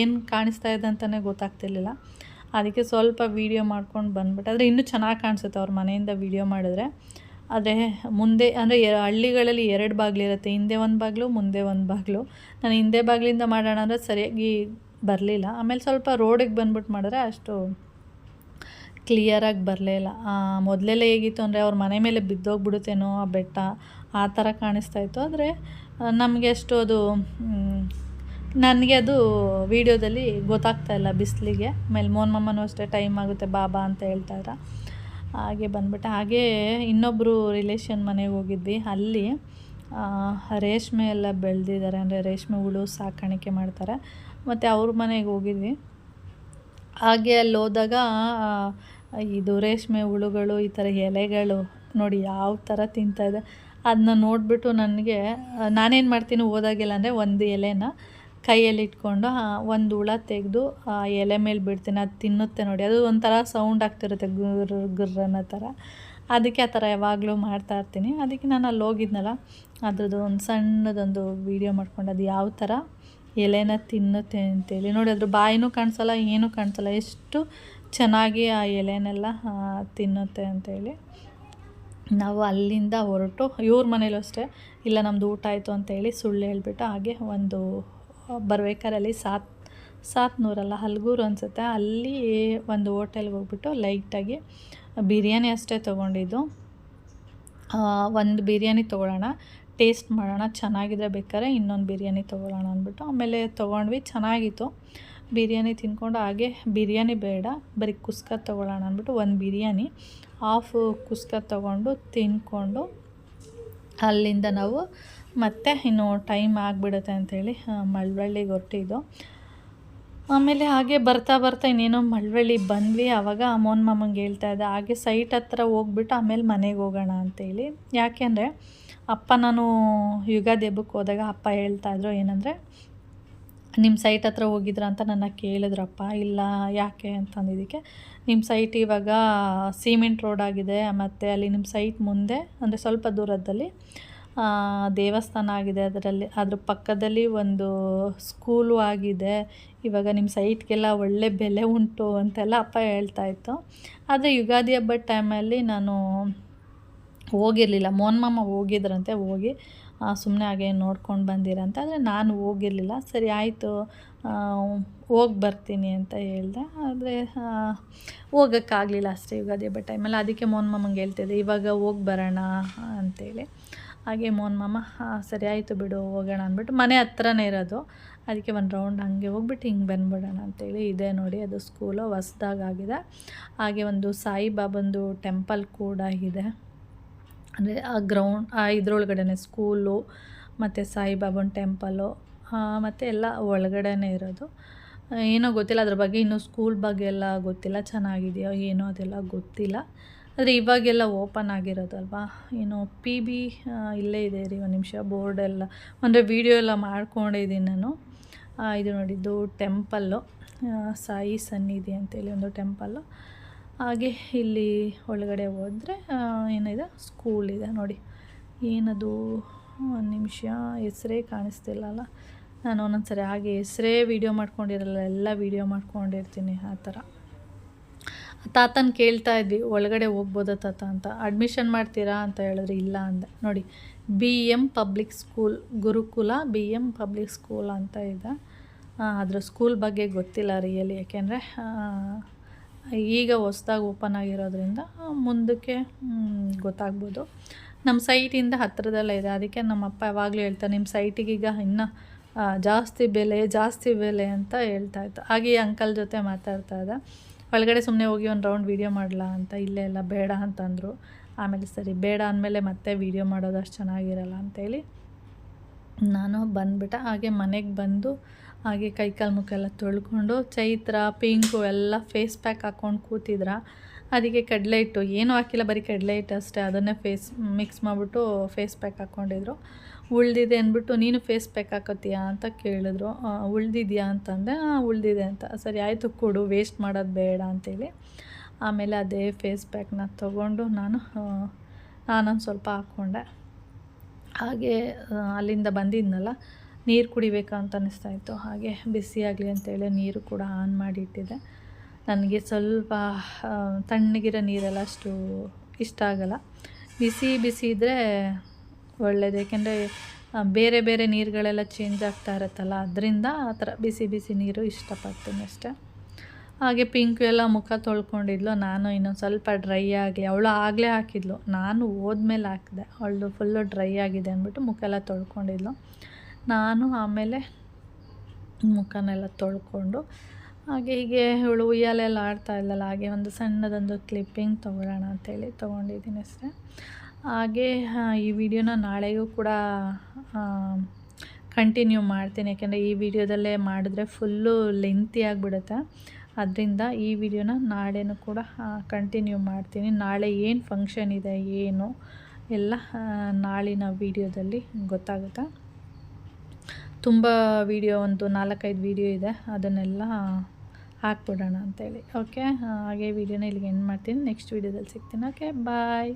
ಏನು ಕಾಣಿಸ್ತಾ ಇದೆ ಅಂತಲೇ ಗೊತ್ತಾಗ್ತಿರ್ಲಿಲ್ಲ. ಅದಕ್ಕೆ ಸ್ವಲ್ಪ ವೀಡಿಯೋ ಮಾಡ್ಕೊಂಡು ಬಂದ್ಬಿಟ್ಟು, ಆದರೆ ಇನ್ನೂ ಚೆನ್ನಾಗಿ ಕಾಣಿಸುತ್ತೆ ಅವ್ರ ಮನೆಯಿಂದ ವೀಡಿಯೋ ಮಾಡಿದ್ರೆ. ಆದರೆ ಮುಂದೆ, ಅಂದರೆ ಹಳ್ಳಿಗಳಲ್ಲಿ ಎರಡು ಬಾಗಿಲಿರುತ್ತೆ ಹಿಂದೆ ಒಂದು ಬಾಗಿಲು, ಮುಂದೆ ಒಂದು ಬಾಗಿಲು. ನಾನು ಹಿಂದೆ ಬಾಗಿಲಿಂದ ಮಾಡೋಣ ಅಂದರೆ ಸರಿಯಾಗಿ ಬರಲಿಲ್ಲ. ಆಮೇಲೆ ಸ್ವಲ್ಪ ರೋಡಿಗೆ ಬಂದ್ಬಿಟ್ಟು ಮಾಡಿದ್ರೆ ಅಷ್ಟು ಕ್ಲಿಯರಾಗಿ ಬರಲೇ ಇಲ್ಲ. ಮೊದಲೆಲ್ಲ ಹೇಗಿತ್ತು ಅಂದರೆ ಅವ್ರ ಮನೆ ಮೇಲೆ ಬಿದ್ದೋಗ್ಬಿಡುತ್ತೇನೋ ಆ ಬೆಟ್ಟ, ಆ ಥರ ಕಾಣಿಸ್ತಾ ಇತ್ತು. ಆದರೆ ನಮಗೆ ಅಷ್ಟು ಅದು ನನಗೆ ಅದು ವೀಡಿಯೋದಲ್ಲಿ ಗೊತ್ತಾಗ್ತಾ ಇಲ್ಲ ಬಿಸಿಲಿಗೆ. ಆಮೇಲೆ ಮೋನ್ ಮಮ್ಮನೂ ಅಷ್ಟೇ ಟೈಮ್ ಆಗುತ್ತೆ ಬಾಬಾ ಅಂತ ಹೇಳ್ತಾಯಿದ್ರ ಹಾಗೆ ಬಂದ್ಬಿಟ್ಟೆ. ಹಾಗೇ ಇನ್ನೊಬ್ಬರು ರಿಲೇಷನ್ ಮನೆಗೆ ಹೋಗಿದ್ವಿ. ಅಲ್ಲಿ ರೇಷ್ಮೆ ಎಲ್ಲ ಬೆಳೆದಿದ್ದಾರೆ. ಅಂದರೆ ರೇಷ್ಮೆ ಹುಳು ಸಾಕಾಣಿಕೆ ಮಾಡ್ತಾರೆ. ಮತ್ತು ಅವ್ರ ಮನೆಗೆ ಹೋಗಿದ್ವಿ. ಹಾಗೆ ಅಲ್ಲಿ ಹೋದಾಗ ಇದು ರೇಷ್ಮೆ ಹುಳುಗಳು, ಈ ಥರ ಎಲೆಗಳು ನೋಡಿ ಯಾವ ಥರ ತಿಂತಾಯಿದೆ ಅದನ್ನ ನೋಡಿಬಿಟ್ಟು ನನಗೆ, ನಾನೇನು ಮಾಡ್ತೀನಿ ಹೋದಾಗೆಲ್ಲ ಅಂದರೆ ಒಂದು ಎಲೆನ ಕೈಯಲ್ಲಿ ಇಟ್ಕೊಂಡು ಒಂದು ಹುಳ ತೆಗೆದು ಆ ಎಲೆ ಮೇಲೆ ಬಿಡ್ತೀನಿ. ಅದು ತಿನ್ನುತ್ತೆ ನೋಡಿ. ಅದು ಒಂಥರ ಸೌಂಡ್ ಆಗ್ತಿರುತ್ತೆ, ಗುರ್ ಗುರ್ ಅನ್ನೋ ಥರ ಅದಕ್ಕೆ ಆ ಥರ ಯಾವಾಗಲೂ ಮಾಡ್ತಾ ಇರ್ತೀನಿ. ಅದಕ್ಕೆ ನಾನು ಅಲ್ಲಿ ಹೋಗಿದ್ನಲ್ಲ, ಅದ್ರದ್ದು ಒಂದು ಸಣ್ಣದೊಂದು ವೀಡಿಯೋ ಮಾಡ್ಕೊಂಡು ಅದು ಯಾವ ಥರ ಎಲೆನ ತಿನ್ನುತ್ತೆ ಅಂತೇಳಿ. ನೋಡಿ, ಅದ್ರ ಬಾಯಿನೂ ಕಾಣಿಸಲ್ಲ, ಏನೂ ಕಾಣಿಸಲ್ಲ. ಎಷ್ಟು ಚೆನ್ನಾಗಿ ಆ ಎಲೆನೆಲ್ಲ ತಿನ್ನುತ್ತೆ ಅಂತೇಳಿ ನಾವು ಅಲ್ಲಿಂದ ಹೊರಟು, ಇವ್ರ ಮನೇಲೂ ಅಷ್ಟೇ, ಇಲ್ಲ ನಮ್ಮದು ಊಟ ಆಯಿತು ಅಂತೇಳಿ ಸುಳ್ಳು ಹೇಳಿಬಿಟ್ಟು ಹಾಗೆ ಒಂದು ಬರ್ಬೇಕಾರಲ್ಲಿ ಸಾತ್, ಸಾತ್ನೂರಲ್ಲ, ಹಲ್ಗೂರು ಅನಿಸುತ್ತೆ, ಅಲ್ಲಿ ಒಂದು ಹೋಟೆಲ್ಗೆ ಹೋಗ್ಬಿಟ್ಟು ಲೈಟಾಗಿ ಬಿರಿಯಾನಿ ಅಷ್ಟೇ ತೊಗೊಂಡಿದ್ದು. ಒಂದು ಬಿರಿಯಾನಿ ತೊಗೊಳ್ಳೋಣ, ಟೇಸ್ಟ್ ಮಾಡೋಣ, ಚೆನ್ನಾಗಿದ್ರೆ ಬೇಕಾದ್ರೆ ಇನ್ನೊಂದು ಬಿರಿಯಾನಿ ತೊಗೊಳ್ಳೋಣ ಅಂದ್ಬಿಟ್ಟು ಆಮೇಲೆ ತೊಗೊಂಡ್ವಿ, ಚೆನ್ನಾಗಿತ್ತು. ಬಿರಿಯಾನಿ ತಿನ್ಕೊಂಡು ಹಾಗೆ ಬಿರಿಯಾನಿ ಬೇಡ, ಬರೀ ಕುಸ್ಕ ತೊಗೊಳ್ಳೋಣ ಅಂದ್ಬಿಟ್ಟು ಒಂದು ಬಿರಿಯಾನಿ ಹಾಫ್ ಕುಸ್ಕ ತೊಗೊಂಡು ತಿನ್ಕೊಂಡು ಅಲ್ಲಿಂದ ನಾವು ಮತ್ತೆ ಇನ್ನು ಟೈಮ್ ಆಗಿಬಿಡುತ್ತೆ ಅಂಥೇಳಿ ಮಳವಳ್ಳಿಗೆ ಹೊರಟಿದ್ದು. ಆಮೇಲೆ ಹಾಗೆ ಬರ್ತಾ ಬರ್ತಾ ಇನ್ನೇನೋ ಮಳವಳ್ಳಿ ಬಂದ್ವಿ ಆವಾಗ ಅಮ್ಮನ ಮಾಮಂಗೆ ಹೇಳ್ತಾ ಇದ್ದೆ, ಹಾಗೆ ಸೈಟ್ ಹತ್ರ ಹೋಗ್ಬಿಟ್ಟು ಆಮೇಲೆ ಮನೆಗೆ ಹೋಗೋಣ ಅಂತೇಳಿ. ಯಾಕೆಂದರೆ ಅಪ್ಪ ನಾನು ಯುಗಾದಿ ಹಬ್ಬಕ್ಕೆ ಹೋದಾಗ ಅಪ್ಪ ಹೇಳ್ತಾಯಿದ್ರು ಏನಂದರೆ ನಿಮ್ಮ ಸೈಟ್ ಹತ್ರ ಹೋಗಿದ್ರ ಅಂತ ನನ್ನ ಕೇಳಿದ್ರಪ್ಪ, ಇಲ್ಲ ಯಾಕೆ? ಅಂತಂದಿದ್ದಕ್ಕೆ ನಿಮ್ಮ ಸೈಟ್ ಇವಾಗ ಸಿಮೆಂಟ್ ರೋಡ್ ಆಗಿದೆ, ಮತ್ತು ಅಲ್ಲಿ ನಿಮ್ಮ ಸೈಟ್ ಮುಂದೆ, ಅಂದರೆ ಸ್ವಲ್ಪ ದೂರದಲ್ಲಿ ದೇವಸ್ಥಾನ ಆಗಿದೆ. ಅದರಲ್ಲಿ, ಅದ್ರ ಪಕ್ಕದಲ್ಲಿ ಒಂದು ಸ್ಕೂಲು ಆಗಿದೆ. ಇವಾಗ ನಿಮ್ಮ ಸೈಟ್ಗೆಲ್ಲ ಒಳ್ಳೆ ಬೆಲೆ ಉಂಟು ಅಂತೆಲ್ಲ ಅಪ್ಪ ಹೇಳ್ತಾ ಇತ್ತು. ಆದರೆ ಯುಗಾದಿ ಹಬ್ಬದ ಟೈಮಲ್ಲಿ ನಾನು ಹೋಗಿರಲಿಲ್ಲ. ಮೋನ್ ಮಾಮ ಹೋಗಿದ್ರಂತೆ, ಹೋಗಿ ಸುಮ್ಮನೆ ಹಾಗೆ ನೋಡ್ಕೊಂಡು ಬಂದಿರಂತೆ ಆದರೆ ನಾನು ಹೋಗಿರಲಿಲ್ಲ. ಸರಿ ಆಯಿತು. ಹೋಗಿ ಬರ್ತೀನಿ ಅಂತ ಹೇಳಿದೆ. ಆದರೆ ಹೋಗೋಕ್ಕಾಗಲಿಲ್ಲ ಅಷ್ಟೇ ಯುಗಾದಿ ಹಬ್ಬ ಟೈಮಲ್ಲಿ ಅದಕ್ಕೆ ಮೋನ್ ಮಾಮಂಗೆ ಹೇಳ್ತಿದ್ದೆ ಇವಾಗ ಹೋಗಿ ಬರೋಣ ಅಂತೇಳಿ. ಹಾಗೆ ಮೋನ್ ಮಾಮ "ಹಾಂ, ಸರಿ ಆಯಿತು ಬಿಡು ಹೋಗೋಣ ಅಂದ್ಬಿಟ್ಟು ಮನೆ ಹತ್ರನೇ ಇರೋದು. ಅದಕ್ಕೆ ಒಂದು ರೌಂಡ್ ಹಾಗೆ ಹೋಗ್ಬಿಟ್ಟು ಹಿಂಗೆ ಬಂದ್ಬಿಡೋಣ ಅಂತೇಳಿ. ಇದೆ ನೋಡಿ ಅದು ಸ್ಕೂಲು ಹೊಸ್ದಾಗಿದೆ ಹಾಗೆ ಒಂದು ಸಾಯಿಬಾಬಂದು ಟೆಂಪಲ್ ಕೂಡ ಇದೆ. ಅಂದರೆ ಆ ಗ್ರೌಂಡ್, ಆ ಇದ್ರೊಳಗಡೆ ಸ್ಕೂಲು, ಮತ್ತು ಸಾಯಿಬಾಬನ ಟೆಂಪಲು ಮತ್ತು ಎಲ್ಲ ಒಳಗಡೆನೇ ಇರೋದು. ಏನೋ ಗೊತ್ತಿಲ್ಲ, ಅದ್ರ ಬಗ್ಗೆ ಇನ್ನೂ ಸ್ಕೂಲ್ ಬಗ್ಗೆ ಎಲ್ಲ ಗೊತ್ತಿಲ್ಲ, ಚೆನ್ನಾಗಿದೆಯೋ ಏನೋ ಅದೆಲ್ಲ ಗೊತ್ತಿಲ್ಲ. ಆದರೆ ಇವಾಗೆಲ್ಲ ಓಪನ್ ಆಗಿರೋದಲ್ವಾ ಏನು ಪಿ ಬಿ ಇಲ್ಲೇ ಇದೆ ರೀ ಒಂದು ನಿಮಿಷ, ಬೋರ್ಡ್ ಎಲ್ಲ. ಅಂದರೆ ವೀಡಿಯೋ ಎಲ್ಲ ಮಾಡ್ಕೊಂಡಿದ್ದೀನಿ ನಾನು. ಇದು ನೋಡಿದ್ದು ಟೆಂಪಲ್ಲು ಸಾಯಿ ಸನ್ನಿಧಿ ಅಂತೇಳಿ ಒಂದು ಟೆಂಪಲ್ಲು. ಹಾಗೆ ಇಲ್ಲಿ ಒಳಗಡೆ ಹೋದರೆ ಏನಿದೆ? ಇದೆ ನೋಡಿ. ಏನದು? ಒಂದು ನಿಮಿಷ, ಹೆಸರೇ ಕಾಣಿಸ್ತಿಲ್ಲಲ್ಲ. ನಾನು ಒಂದೊಂದು ಸರಿ ಹಾಗೆ ಹೆಸರೇ ವೀಡಿಯೋ ಮಾಡ್ಕೊಂಡಿರಲ್ಲ, ಎಲ್ಲ ವೀಡಿಯೋ ಮಾಡ್ಕೊಂಡಿರ್ತೀನಿ ಆ ಥರ. ತಾತನ ಕೇಳ್ತಾ ಇದ್ವಿ, ಒಳಗಡೆ ಹೋಗ್ಬೋದಾ ತಾತ ಅಂತ. ಅಡ್ಮಿಷನ್ ಮಾಡ್ತೀರಾ ಅಂತ ಹೇಳಿದ್ರೆ ಇಲ್ಲ ಅಂದೆ. ನೋಡಿ B M public school Gurukula B M public school ಅಂತ ಇದೆ. ಅದರ ಸ್ಕೂಲ್ ಬಗ್ಗೆ ಗೊತ್ತಿಲ್ಲ ರಿಯಲಿ ಯಾಕೆಂದರೆ ಈಗ ಹೊಸ್ದಾಗಿ ಓಪನ್ ಆಗಿರೋದ್ರಿಂದ ಮುಂದಕ್ಕೆ ಗೊತ್ತಾಗ್ಬೋದು. ನಮ್ಮ ಸೈಟಿಂದ ಹತ್ತಿರದಲ್ಲೇ ಇದೆ. ಅದಕ್ಕೆ ನಮ್ಮ ಅಪ್ಪ ಯಾವಾಗಲೂ ಹೇಳ್ತಾರೆ ನಿಮ್ಮ ಸೈಟಿಗೆ ಈಗ ಇನ್ನೂ ಜಾಸ್ತಿ ಬೆಲೆ ಜಾಸ್ತಿ ಬೆಲೆ ಅಂತ ಹೇಳ್ತಾ ಇತ್ತು. ಹಾಗೆ ಅಂಕಲ್ ಜೊತೆ ಮಾತಾಡ್ತಾ ಇದ್ದ. ಒಳಗಡೆ ಸುಮ್ಮನೆ ಹೋಗಿ ಒಂದು ರೌಂಡ್ ವೀಡಿಯೋ ಮಾಡಲಾ ಅಂತ, ಇಲ್ಲೇ ಎಲ್ಲ ಬೇಡ ಅಂತಂದರು. ಆಮೇಲೆ, ಸರಿ, ಬೇಡ ಅಂದಮೇಲೆ ಮತ್ತೆ ವೀಡಿಯೋ ಮಾಡೋದು ಅಷ್ಟು ಚೆನ್ನಾಗಿರಲ್ಲ ಅಂತೇಳಿ ನಾನು ಬಂದುಬಿಟ್ಟ. ಹಾಗೆ ಮನೆಗೆ ಬಂದು ಹಾಗೆ ಕೈಕಾಲು ಮುಖ ಎಲ್ಲ ತೊಳ್ಕೊಂಡು ಚೈತ್ರ, ಪಿಂಕು ಎಲ್ಲ ಫೇಸ್ ಪ್ಯಾಕ್ ಹಾಕ್ಕೊಂಡು ಕೂತಿದ್ರ, ಅದಕ್ಕೆ ಕಡಲೆ ಹಿಟ್ಟು. ಏನೂ ಹಾಕಿಲ್ಲ, ಬರೀ ಕಡಲೆ ಹಿಟ್ಟು ಅಷ್ಟೇ. ಅದನ್ನೇ ಫೇಸ್ ಮಿಕ್ಸ್ ಮಾಡಿಬಿಟ್ಟು ಫೇಸ್ ಪ್ಯಾಕ್ ಹಾಕ್ಕೊಂಡಿದ್ರು. ಉಳ್ದಿದೆ ಅಂದ್ಬಿಟ್ಟು, ನೀನು ಫೇಸ್ ಪ್ಯಾಕ್ ಹಾಕೋತೀಯಾ ಅಂತ ಕೇಳಿದ್ರು. ಉಳ್ದಿದ್ಯಾ? ಅಂತಂದೆ. ಉಳ್ದಿದೆ ಅಂತ. ಸರಿ, ಆಯಿತು, ಕೊಡು. ವೇಸ್ಟ್ ಮಾಡೋದು ಬೇಡ ಅಂತೇಳಿ. ಆಮೇಲೆ ಅದೇ ಫೇಸ್ ಪ್ಯಾಕ್ನ ತೊಗೊಂಡು ನಾನು ನಾನೊಂದು ಸ್ವಲ್ಪ ಹಾಕ್ಕೊಂಡೆ ಹಾಗೆ ಅಲ್ಲಿಂದ ಬಂದಿದ್ನಲ್ಲ ನೀರು ಕುಡಿಬೇಕು ಅಂತ ಅನ್ನಿಸ್ತಾ ಇತ್ತು ಹಾಗೆ ಬಿಸಿಯಾಗಲಿ ಅಂತೇಳಿ ನೀರು ಕೂಡ ಆನ್ ಮಾಡಿ ಇಟ್ಟಿದ್ದೆ ನನಗೆ ಸ್ವಲ್ಪ ತಣ್ಣಗಿರೋ ನೀರೆಲ್ಲ ಅಷ್ಟು ಇಷ್ಟ ಆಗಲ್ಲ. ಬಿಸಿ ಬಿಸಿ ಇದ್ದರೆ ಒಳ್ಳೆಯದು ಏಕೆಂದರೆ ಬೇರೆ ಬೇರೆ ನೀರುಗಳೆಲ್ಲ ಚೇಂಜ್ ಆಗ್ತಾ ಇರುತ್ತಲ್ಲ, ಅದರಿಂದ ಆ ಥರ ಬಿಸಿ ಬಿಸಿ ನೀರು ಇಷ್ಟಪಡ್ತೀನಿ ಅಷ್ಟೆ. ಹಾಗೆ ಪಿಂಕು ಎಲ್ಲ ಮುಖ ತೊಳ್ಕೊಂಡಿದ್ಲು. ನಾನು ಇನ್ನೊಂದು ಸ್ವಲ್ಪ ಡ್ರೈ ಆಗಲಿ, ಅವಳು ಆಗಲೇ ಹಾಕಿದ್ಲು. ನಾನು ಹೋದ್ಮೇಲೆ ಹಾಕಿದೆ. ಅವಳು ಫುಲ್ಲು ಡ್ರೈ ಆಗಿದೆ ಅಂದ್ಬಿಟ್ಟು ಮುಖ ಎಲ್ಲ ತೊಳ್ಕೊಂಡಿದ್ಲು. ನಾನು ಆಮೇಲೆ ಮುಖನೆಲ್ಲ ತೊಳ್ಕೊಂಡು, ಹಾಗೆ ಹೀಗೆ ಇವಳು ಉಯ್ಯಾಲೆಲ್ಲ ಆಡ್ತಾ ಇಲ್ಲಲ್ಲ ಹಾಗೆ ಒಂದು ಸಣ್ಣದೊಂದು ಕ್ಲಿಪ್ಪಿಂಗ್ ತೊಗೊಳ್ಳೋಣ ಅಂತೇಳಿ ತೊಗೊಂಡಿದ್ದೀನಿ ಅಷ್ಟೇ. ಹಾಗೆ ಈ ವಿಡಿಯೋನ ನಾಳೆಗೂ ಕೂಡ ಕಂಟಿನ್ಯೂ ಮಾಡ್ತೀನಿ. ಯಾಕೆಂದರೆ ಈ ವಿಡಿಯೋದಲ್ಲೇ ಮಾಡಿದ್ರೆ ಫುಲ್ಲು ಲೆಂತಿ ಆಗಿಬಿಡುತ್ತೆ. ಅದರಿಂದ ಈ ವಿಡಿಯೋನ ನಾಳೆನೂ ಕೂಡ ಕಂಟಿನ್ಯೂ ಮಾಡ್ತೀನಿ. ನಾಳೆ ಏನು ಫಂಕ್ಷನ್ ಇದೆ, ಏನು, ಎಲ್ಲ ನಾಳಿನ ವಿಡಿಯೋದಲ್ಲಿ ಗೊತ್ತಾಗುತ್ತೆ? ತುಂಬ ವೀಡಿಯೋ ಒಂದು ನಾಲ್ಕೈದು ವೀಡಿಯೋ ಇದೆ. ಅದನ್ನೆಲ್ಲ ಹಾಕ್ಬಿಡೋಣ ಅಂತೇಳಿ. ಓಕೆ ಹಾಗೆ ವೀಡಿಯೋನ ಇಲ್ಲಿಗೆ ಎಂಡ್ ಮಾಡ್ತೀನಿ. ನೆಕ್ಸ್ಟ್ ವೀಡಿಯೋದಲ್ಲಿ ಸಿಗ್ತೀನಿ. Okay bye